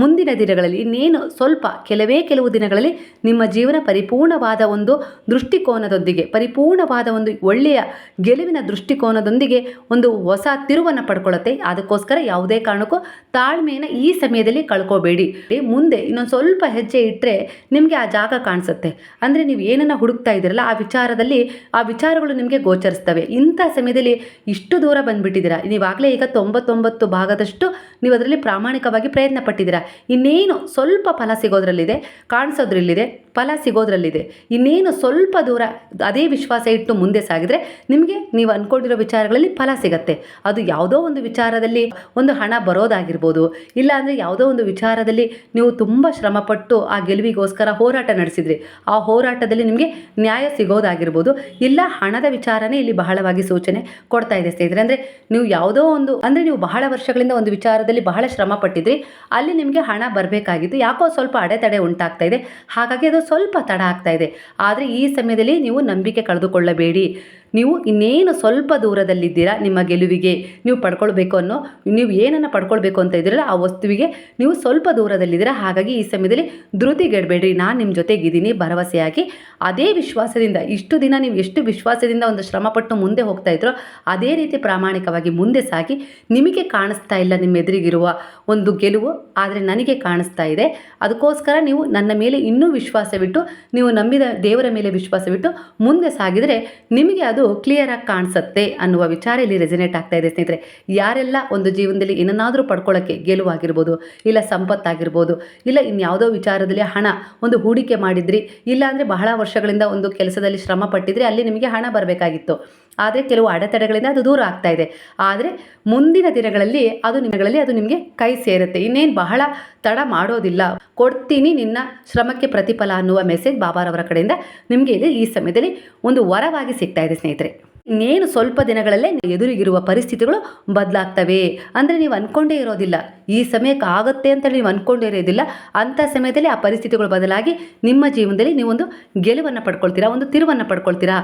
ಮುಂದಿನ ದಿನಗಳಲ್ಲಿ ಇನ್ನೇನು ಸ್ವಲ್ಪ ಕೆಲವೇ ಕೆಲವು ದಿನಗಳಲ್ಲಿ ನಿಮ್ಮ ಜೀವನ ಪರಿಪೂರ್ಣವಾದ ಒಂದು ದೃಷ್ಟಿಕೋನದೊಂದಿಗೆ, ಪರಿಪೂರ್ಣವಾದ ಒಂದು ಒಳ್ಳೆಯ ಗೆಲುವಿನ ದೃಷ್ಟಿಕೋನದೊಂದಿಗೆ ಒಂದು ಹೊಸ ತಿರುವನ್ನು ಪಡ್ಕೊಳ್ಳುತ್ತೆ. ಅದಕ್ಕೋಸ್ಕರ ಯಾವುದೇ ಕಾರಣಕ್ಕೂ ತಾಳ್ಮೆಯನ್ನು ಈ ಸಮಯದಲ್ಲಿ ಕಳ್ಕೋಬೇಡಿ. ಮುಂದೆ ಇನ್ನೊಂದು ಸ್ವಲ್ಪ ಹೆಜ್ಜೆ ಇಟ್ಟರೆ ನಿಮಗೆ ಆ ಜಾಗ ಕಾಣಿಸುತ್ತೆ. ಅಂದರೆ ನೀವು ಏನನ್ನು ಹುಡುಕ್ತಾ ಇದ್ದೀರಲ್ಲ, ಆ ವಿಚಾರದಲ್ಲಿ ಆ ವಿಚಾರಗಳು ನಿಮಗೆ ಗೋಚರಿಸ್ತವೆ. ಇಂಥ ಸಮಯದಲ್ಲಿ ಇಷ್ಟು ದೂರ ಬಂದುಬಿಟ್ಟಿದ್ದೀರಾ? ನೀವಾಗಲೇ ಈಗ ತೊಂಬತ್ತೊಂಬತ್ತು ಭಾಗದಷ್ಟು ನೀವು ಅದರಲ್ಲಿ ಪ್ರಾಮಾಣಿಕವಾಗಿ ಪ್ರಯತ್ನ ಪಟ್ಟಿದ್ದೀರಾ? ಇನ್ನೇನು ಸ್ವಲ್ಪ ಫಲ ಸಿಗೋದ್ರಲ್ಲಿದೆ, ಕಾಣಿಸೋದ್ರಲ್ಲಿದೆ, ಫಲ ಸಿಗೋದ್ರಲ್ಲಿದೆ. ಇನ್ನೇನು ಸ್ವಲ್ಪ ದೂರ ಅದೇ ವಿಶ್ವಾಸ ಇಟ್ಟು ಮುಂದೆ ಸಾಗಿದರೆ ನಿಮಗೆ ನೀವು ಅಂದ್ಕೊಂಡಿರೋ ವಿಚಾರಗಳಲ್ಲಿ ಫಲ ಸಿಗತ್ತೆ. ಅದು ಯಾವುದೋ ಒಂದು ವಿಚಾರದಲ್ಲಿ ಒಂದು ಹಣ ಬರೋದಾಗಿರ್ಬೋದು ಇಲ್ಲ ಅಂದರೆ ಯಾವುದೋ ಒಂದು ವಿಚಾರದಲ್ಲಿ ನೀವು ತುಂಬ ಶ್ರಮಪಟ್ಟು ಆ ಗೆಲುವಿಗೋಸ್ಕರ ಹೋರಾಟ ನಡೆಸಿದ್ರಿ. ಆ ಹೋರಾಟದಲ್ಲಿ ನಿಮಗೆ ನ್ಯಾಯ ಸಿಗೋದಾಗಿರ್ಬೋದು. ಇಲ್ಲ ಹಣದ ವಿಚಾರನೇ ಇಲ್ಲಿ ಬಹಳವಾಗಿ ಸೂಚನೆ ಕೊಡ್ತಾ ಇದೆ ಸ್ನೇಹಿತರೆ. ಅಂದರೆ ನೀವು ಯಾವುದೋ ಒಂದು, ಅಂದರೆ ನೀವು ಬಹಳ ವರ್ಷಗಳಿಂದ ಒಂದು ವಿಚಾರದಲ್ಲಿ ಬಹಳ ಶ್ರಮ ಪಟ್ಟಿದ್ರಿ ಅಲ್ಲಿ ನಿಮಗೆ ಹಣ ಬರಬೇಕಾಗಿತ್ತು. ಯಾಕೋ ಸ್ವಲ್ಪ ಅಡೆತಡೆ ಉಂಟಾಗ್ತಾ ಇದೆ. ಹಾಗಾಗಿ ಅದು ಸ್ವಲ್ಪ ತಡ ಆಗ್ತಾ ಇದೆ. ಆದರೆ ಈ ಸಮಯದಲ್ಲಿ ನೀವು ನಂಬಿಕೆ ಕಳೆದುಕೊಳ್ಳಬೇಡಿ. ನೀವು ಇನ್ನೇನು ಸ್ವಲ್ಪ ದೂರದಲ್ಲಿದ್ದೀರಾ ನಿಮ್ಮ ಗೆಲುವಿಗೆ ನೀವು ಪಡ್ಕೊಳ್ಬೇಕು ಅನ್ನೋ, ನೀವು ಏನನ್ನು ಪಡ್ಕೊಳ್ಬೇಕು ಅಂತ ಇದ್ದೀರಲ್ಲ ಆ ವಸ್ತುವಿಗೆ ನೀವು ಸ್ವಲ್ಪ ದೂರದಲ್ಲಿದ್ದೀರಾ. ಹಾಗಾಗಿ ಈ ಸಮಯದಲ್ಲಿ ಧೃತಿಗೆಡಬೇಡ್ರಿ ನಾನು ನಿಮ್ಮ ಜೊತೆಗಿದ್ದೀನಿ ಭರವಸೆಯಾಗಿ. ಅದೇ ವಿಶ್ವಾಸದಿಂದ, ಇಷ್ಟು ದಿನ ನೀವು ಎಷ್ಟು ವಿಶ್ವಾಸದಿಂದ ಒಂದು ಶ್ರಮಪಟ್ಟು ಮುಂದೆ ಹೋಗ್ತಾ ಇದ್ರೋ, ಅದೇ ರೀತಿ ಪ್ರಾಮಾಣಿಕವಾಗಿ ಮುಂದೆ ಸಾಗಿ, ನಿಮಗೆ ಕಾಣಿಸ್ತಾ ಇಲ್ಲ ನಿಮ್ಮ ಎದುರಿಗಿರುವ ಒಂದು ಗೆಲುವು, ಆದರೆ ನನಗೆ ಕಾಣಿಸ್ತಾ ಇದೆ. ಅದಕ್ಕೋಸ್ಕರ ನೀವು ನನ್ನ ಮೇಲೆ ಇನ್ನೂ ವಿಶ್ವಾಸವಿಟ್ಟು, ನೀವು ನಂಬಿದ ದೇವರ ಮೇಲೆ ವಿಶ್ವಾಸವಿಟ್ಟು ಮುಂದೆ ಸಾಗಿದರೆ ನಿಮಗೆ ಅದು ಕ್ಲಿಯರಾಗಿ ಕಾಣಿಸುತ್ತೆ ಅನ್ನುವ ವಿಚಾರ ಇಲ್ಲಿ ರೆಸಿನೇಟ್ ಆಗ್ತಾ ಇದೆ ಸ್ನೇಹಿತರೆ. ಯಾರೆಲ್ಲ ಒಂದು ಜೀವನದಲ್ಲಿ ಏನನ್ನಾದರೂ ಪಡ್ಕೊಳ್ಳೋಕ್ಕೆ ಗೆಲುವಾಗಿರ್ಬೋದು, ಇಲ್ಲ ಸಂಪತ್ತಾಗಿರ್ಬೋದು, ಇಲ್ಲ ಇನ್ಯಾವುದೋ ವಿಚಾರದಲ್ಲಿ ಹಣ ಒಂದು ಹೂಡಿಕೆ ಮಾಡಿದ್ರಿ, ಇಲ್ಲ ಅಂದರೆ ಬಹಳ ವರ್ಷಗಳಿಂದ ಒಂದು ಕೆಲಸದಲ್ಲಿ ಶ್ರಮ ಪಟ್ಟಿದ್ರೆ, ಅಲ್ಲಿ ನಿಮಗೆ ಹಣ ಬರಬೇಕಾಗಿತ್ತು. ಆದರೆ ಕೆಲವು ಅಡೆತಡೆಗಳಿಂದ ಅದು ದೂರ ಆಗ್ತಾ ಇದೆ. ಆದರೆ ಮುಂದಿನ ದಿನಗಳಲ್ಲಿ ಅದು ನಿಮಗಳಲ್ಲಿ ಅದು ನಿಮಗೆ ಕೈ ಸೇರುತ್ತೆ. ಇನ್ನೇನು ಬಹಳ ತಡ ಮಾಡೋದಿಲ್ಲ. ಕೊಡ್ತೀನಿ ನಿನ್ನ ಶ್ರಮಕ್ಕೆ ಪ್ರತಿಫಲ ಅನ್ನುವ ಮೆಸೇಜ್ ಬಾಬಾರವರ ಕಡೆಯಿಂದ ನಿಮಗೆ ಇದೆ. ಈ ಸಮಯದಲ್ಲಿ ಒಂದು ವರವಾಗಿ ಸಿಗ್ತಾ ಇದೆ ಸ್ನೇಹಿತರೆ. ಇನ್ನೇನು ಸ್ವಲ್ಪ ದಿನಗಳಲ್ಲೇ ಎದುರಿಗಿರುವ ಪರಿಸ್ಥಿತಿಗಳು ಬದಲಾಗ್ತವೆ ಅಂದರೆ ನೀವು ಅಂದ್ಕೊಂಡೇ ಇರೋದಿಲ್ಲ. ಈ ಸಮಯಕ್ಕೆ ಆಗುತ್ತೆ ಅಂತ ನೀವು ಅಂದ್ಕೊಂಡೇ ಇರೋದಿಲ್ಲ. ಅಂಥ ಸಮಯದಲ್ಲಿ ಆ ಪರಿಸ್ಥಿತಿಗಳು ಬದಲಾಗಿ ನಿಮ್ಮ ಜೀವನದಲ್ಲಿ ನೀವೊಂದು ಗೆಲುವನ್ನು ಪಡ್ಕೊಳ್ತೀರಾ, ಒಂದು ತಿರುವನ್ನು ಪಡ್ಕೊಳ್ತೀರಾ?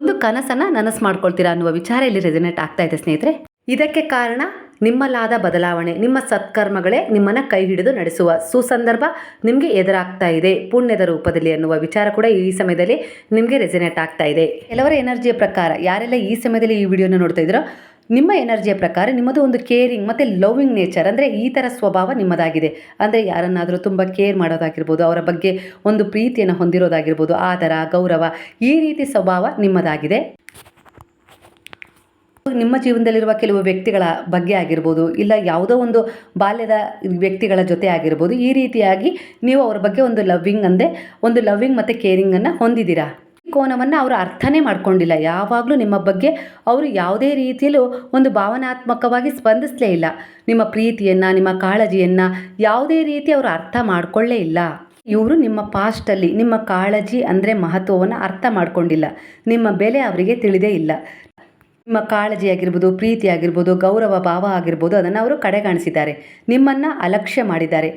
ಒಂದು ಕನಸನ್ನು ನನಸು ಮಾಡ್ಕೊಳ್ತೀರಾ ಅನ್ನುವ ವಿಚಾರ ಇಲ್ಲಿ ರೆಸಿನೇಟ್ ಆಗ್ತಾ ಇದೆ ಸ್ನೇಹಿತರೆ. ಇದಕ್ಕೆ ಕಾರಣ ನಿಮ್ಮಲ್ಲಾದ ಬದಲಾವಣೆ, ನಿಮ್ಮ ಸತ್ಕರ್ಮಗಳೇ ನಿಮ್ಮನ್ನು ಕೈ ಹಿಡಿದು ನಡೆಸುವ ಸುಸಂದರ್ಭ ನಿಮಗೆ ಎದುರಾಗ್ತಾ ಇದೆ, ಪುಣ್ಯದ ರೂಪದಲ್ಲಿ ಅನ್ನುವ ವಿಚಾರ ಕೂಡ ಈ ಸಮಯದಲ್ಲಿ ನಿಮಗೆ ರೆಸಿನೇಟ್ ಆಗ್ತಾ ಇದೆ. ಕೆಲವರ ಎನರ್ಜಿಯ ಪ್ರಕಾರ ಯಾರೆಲ್ಲ ಈ ಸಮಯದಲ್ಲಿ ಈ ವಿಡಿಯೋನ ನೋಡ್ತಾ ಇದ್ದೀರೋ ನಿಮ್ಮ ಎನರ್ಜಿಯ ಪ್ರಕಾರ ನಿಮ್ಮದು ಒಂದು ಕೇರಿಂಗ್ ಮತ್ತು ಲವಿಂಗ್ ನೇಚರ್ ಅಂದರೆ ಈ ಥರ ಸ್ವಭಾವ ನಿಮ್ಮದಾಗಿದೆ. ಅಂದರೆ ಯಾರನ್ನಾದರೂ ತುಂಬ ಕೇರ್ ಮಾಡೋದಾಗಿರ್ಬೋದು, ಅವರ ಬಗ್ಗೆ ಒಂದು ಪ್ರೀತಿಯನ್ನು ಹೊಂದಿರೋದಾಗಿರ್ಬೋದು, ಆದರ, ಗೌರವ ಈ ರೀತಿ ಸ್ವಭಾವ ನಿಮ್ಮದಾಗಿದೆ. ನಿಮ್ಮ ಜೀವನದಲ್ಲಿರುವ ಕೆಲವು ವ್ಯಕ್ತಿಗಳ ಬಗ್ಗೆ ಆಗಿರ್ಬೋದು, ಇಲ್ಲ ಯಾವುದೋ ಒಂದು ಬಾಲ್ಯದ ವ್ಯಕ್ತಿಗಳ ಜೊತೆ ಆಗಿರ್ಬೋದು, ಈ ರೀತಿಯಾಗಿ ನೀವು ಅವರ ಬಗ್ಗೆ ಒಂದು ಲವ್ವಿಂಗ್ ಅಂದೆ ಒಂದು ಲವ್ವಿಂಗ್ ಮತ್ತು ಕೇರಿಂಗನ್ನು ಹೊಂದಿದ್ದೀರಾ? ಕೋನವನ್ನು ಅವರು ಅರ್ಥನೇ ಮಾಡ್ಕೊಂಡಿಲ್ಲ. ಯಾವಾಗಲೂ ನಿಮ್ಮ ಬಗ್ಗೆ ಅವರು ಯಾವುದೇ ರೀತಿಯಲ್ಲೂ ಒಂದು ಭಾವನಾತ್ಮಕವಾಗಿ ಸ್ಪಂದಿಸಲೇ ಇಲ್ಲ. ನಿಮ್ಮ ಪ್ರೀತಿಯನ್ನು, ನಿಮ್ಮ ಕಾಳಜಿಯನ್ನು ಯಾವುದೇ ರೀತಿ ಅವರು ಅರ್ಥ ಮಾಡಿಕೊಳ್ಳೇ ಇಲ್ಲ. ಇವರು ನಿಮ್ಮ ಪಾಸ್ಟಲ್ಲಿ ನಿಮ್ಮ ಕಾಳಜಿ ಅಂದರೆ ಮಹತ್ವವನ್ನು ಅರ್ಥ ಮಾಡ್ಕೊಂಡಿಲ್ಲ. ನಿಮ್ಮ ಬೆಲೆ ಅವರಿಗೆ ತಿಳಿದೇ ಇಲ್ಲ. ನಿಮ್ಮ ಕಾಳಜಿ ಆಗಿರ್ಬೋದು, ಪ್ರೀತಿ ಆಗಿರ್ಬೋದು, ಗೌರವ, ಭಾವ ಆಗಿರ್ಬೋದು ಅದನ್ನು ಅವರು ಕಡೆಗಾಣಿಸಿದ್ದಾರೆ. ನಿಮ್ಮನ್ನು ಅಲಕ್ಷ್ಯ ಮಾಡಿದ್ದಾರೆ.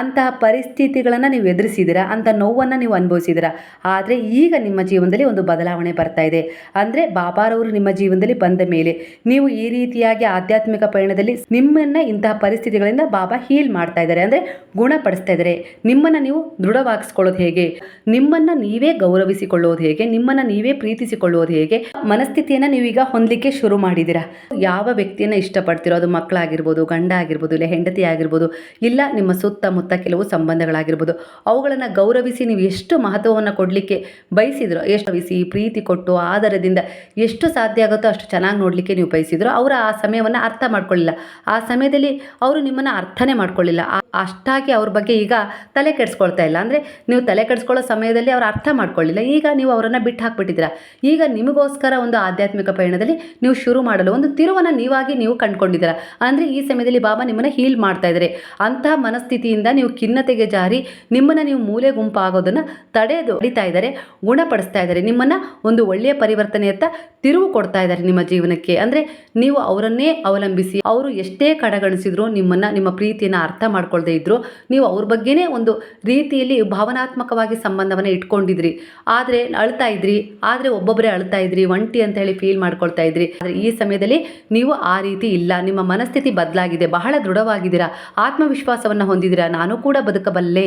ಅಂತಹ ಪರಿಸ್ಥಿತಿಗಳನ್ನು ನೀವು ಎದುರಿಸಿದ್ದೀರಾ? ಅಂಥ ನೋವನ್ನು ನೀವು ಅನುಭವಿಸಿದ್ದೀರಾ? ಆದರೆ ಈಗ ನಿಮ್ಮ ಜೀವನದಲ್ಲಿ ಒಂದು ಬದಲಾವಣೆ ಬರ್ತಾ ಇದೆ. ಅಂದರೆ ಬಾಬಾರವರು ನಿಮ್ಮ ಜೀವನದಲ್ಲಿ ಬಂದ ಮೇಲೆ ನೀವು ಈ ರೀತಿಯಾಗಿ ಆಧ್ಯಾತ್ಮಿಕ ಪಯಣದಲ್ಲಿ ನಿಮ್ಮನ್ನು ಇಂತಹ ಪರಿಸ್ಥಿತಿಗಳಿಂದ ಬಾಬಾ ಹೀಲ್ ಮಾಡ್ತಾ ಇದ್ದಾರೆ. ಅಂದರೆ ಗುಣಪಡಿಸ್ತಾ ಇದ್ದಾರೆ. ನಿಮ್ಮನ್ನು ನೀವು ದೃಢವಾಗಿಸ್ಕೊಳ್ಳೋದು ಹೇಗೆ? ನಿಮ್ಮನ್ನು ನೀವೇ ಗೌರವಿಸಿಕೊಳ್ಳೋದು ಹೇಗೆ? ನಿಮ್ಮನ್ನು ನೀವೇ ಪ್ರೀತಿಸಿಕೊಳ್ಳೋದು ಹೇಗೆ? ಮನಸ್ಥಿತಿಯನ್ನು ನೀವೀಗ ಹೊಂದಲಿಕ್ಕೆ ಶುರು ಮಾಡಿದ್ದೀರಾ? ಯಾವ ವ್ಯಕ್ತಿಯನ್ನು ಇಷ್ಟಪಡ್ತಿರೋ? ಅದು ಮಕ್ಕಳಾಗಿರ್ಬೋದು, ಗಂಡ ಆಗಿರ್ಬೋದು, ಇಲ್ಲ ಹೆಂಡತಿ ಆಗಿರ್ಬೋದು, ಇಲ್ಲ ನಿಮ್ಮ ಸುತ್ತಮುತ್ತ ಕೆಲವು ಸಂಬಂಧಗಳಾಗಿರ್ಬೋದು. ಅವುಗಳನ್ನು ಗೌರವಿಸಿ ನೀವು ಎಷ್ಟು ಮಹತ್ವವನ್ನು ಕೊಡಲಿಕ್ಕೆ ಬಯಸಿದ್ರು, ಎಷ್ಟು ಬಯಸಿ ಪ್ರೀತಿ ಕೊಟ್ಟು ಆಧಾರದಿಂದ ಎಷ್ಟು ಸಾಧ್ಯ ಆಗುತ್ತೋ ಅಷ್ಟು ಚೆನ್ನಾಗಿ ನೋಡಲಿಕ್ಕೆ ನೀವು ಬಯಸಿದ್ರು, ಅವರು ಆ ಸಮಯವನ್ನು ಅರ್ಥ ಮಾಡ್ಕೊಳ್ಳಿಲ್ಲ. ಆ ಸಮಯದಲ್ಲಿ ಅವರು ನಿಮ್ಮನ್ನು ಅರ್ಥನೇ ಮಾಡ್ಕೊಳ್ಳಿಲ್ಲ. ಅಷ್ಟಾಗಿ ಅವ್ರ ಬಗ್ಗೆ ಈಗ ತಲೆ ಕೆಡಿಸ್ಕೊಳ್ತಾ ಇಲ್ಲ. ಅಂದರೆ ನೀವು ತಲೆ ಕೆಡಿಸ್ಕೊಳ್ಳೋ ಸಮಯದಲ್ಲಿ ಅವ್ರು ಅರ್ಥ ಮಾಡ್ಕೊಳ್ಳಿಲ್ಲ. ಈಗ ನೀವು ಅವರನ್ನು ಬಿಟ್ಟು ಹಾಕ್ಬಿಟ್ಟಿದ್ದೀರಾ. ಈಗ ನಿಮಗೋಸ್ಕರ ಒಂದು ಆಧ್ಯಾತ್ಮಿಕ ಪಯಣದಲ್ಲಿ ನೀವು ಶುರು ಮಾಡಲು ಒಂದು ತಿರುವನ್ನು ನೀವಾಗಿ ನೀವು ಕಂಡುಕೊಂಡಿದ್ದೀರಾ. ಅಂದರೆ ಈ ಸಮಯದಲ್ಲಿ ಬಾಬಾ ನಿಮ್ಮನ್ನು ಹೀಲ್ ಮಾಡ್ತಾ ಇದ್ದಾರೆ. ಅಂತಹ ಮನಸ್ಥಿತಿಯಿಂದ ನೀವು ಖಿನ್ನತೆಗೆ ಜಾರಿ, ನಿಮ್ಮನ್ನು ನೀವು ಮೂಲೆ ಗುಂಪಾಗೋದನ್ನು ತಡೆದು ಹಿಡಿತಾ ಇದ್ದಾರೆ, ಗುಣಪಡಿಸ್ತಾ ಇದ್ದಾರೆ. ನಿಮ್ಮನ್ನು ಒಂದು ಒಳ್ಳೆಯ ಪರಿವರ್ತನೆಯತ್ತ ತಿರುವು ಕೊಡ್ತಾ ಇದ್ದಾರೆ ನಿಮ್ಮ ಜೀವನಕ್ಕೆ. ಅಂದರೆ ನೀವು ಅವರನ್ನೇ ಅವಲಂಬಿಸಿ, ಅವರು ಎಷ್ಟೇ ಕಡೆಗಣಿಸಿದ್ರು ನಿಮ್ಮನ್ನು, ನಿಮ್ಮ ಪ್ರೀತಿಯನ್ನು ಅರ್ಥ ಮಾಡ್ಕೊಳ್ದೇ ಇದ್ರು, ನೀವು ಅವ್ರ ಬಗ್ಗೆನೇ ಒಂದು ರೀತಿಯಲ್ಲಿ ಭಾವನಾತ್ಮಕವಾಗಿ ಸಂಬಂಧವನ್ನು ಇಟ್ಕೊಂಡಿದ್ರಿ. ಆದರೆ ಅಳ್ತಾ ಇದ್ರಿ, ಆದರೆ ಒಬ್ಬೊಬ್ಬರೇ ಅಳ್ತಾ ಇದ್ರಿ, ಒಂಟಿ ಅಂತ ಹೇಳಿ ಫೀಲ್ ಮಾಡ್ಕೊಳ್ತಾ ಇದ್ರಿ. ಆದರೆ ಈ ಸಮಯದಲ್ಲಿ ನೀವು ಆ ರೀತಿ ಇಲ್ಲ, ನಿಮ್ಮ ಮನಸ್ಥಿತಿ ಬದಲಾಗಿದೆ, ಬಹಳ ದೃಢವಾಗಿದ್ದೀರಾ, ಆತ್ಮವಿಶ್ವಾಸವನ್ನು ಹೊಂದಿದ್ದೀರಾ ನಾನು ಕೂಡ ಬದುಕಬಲ್ಲೆ?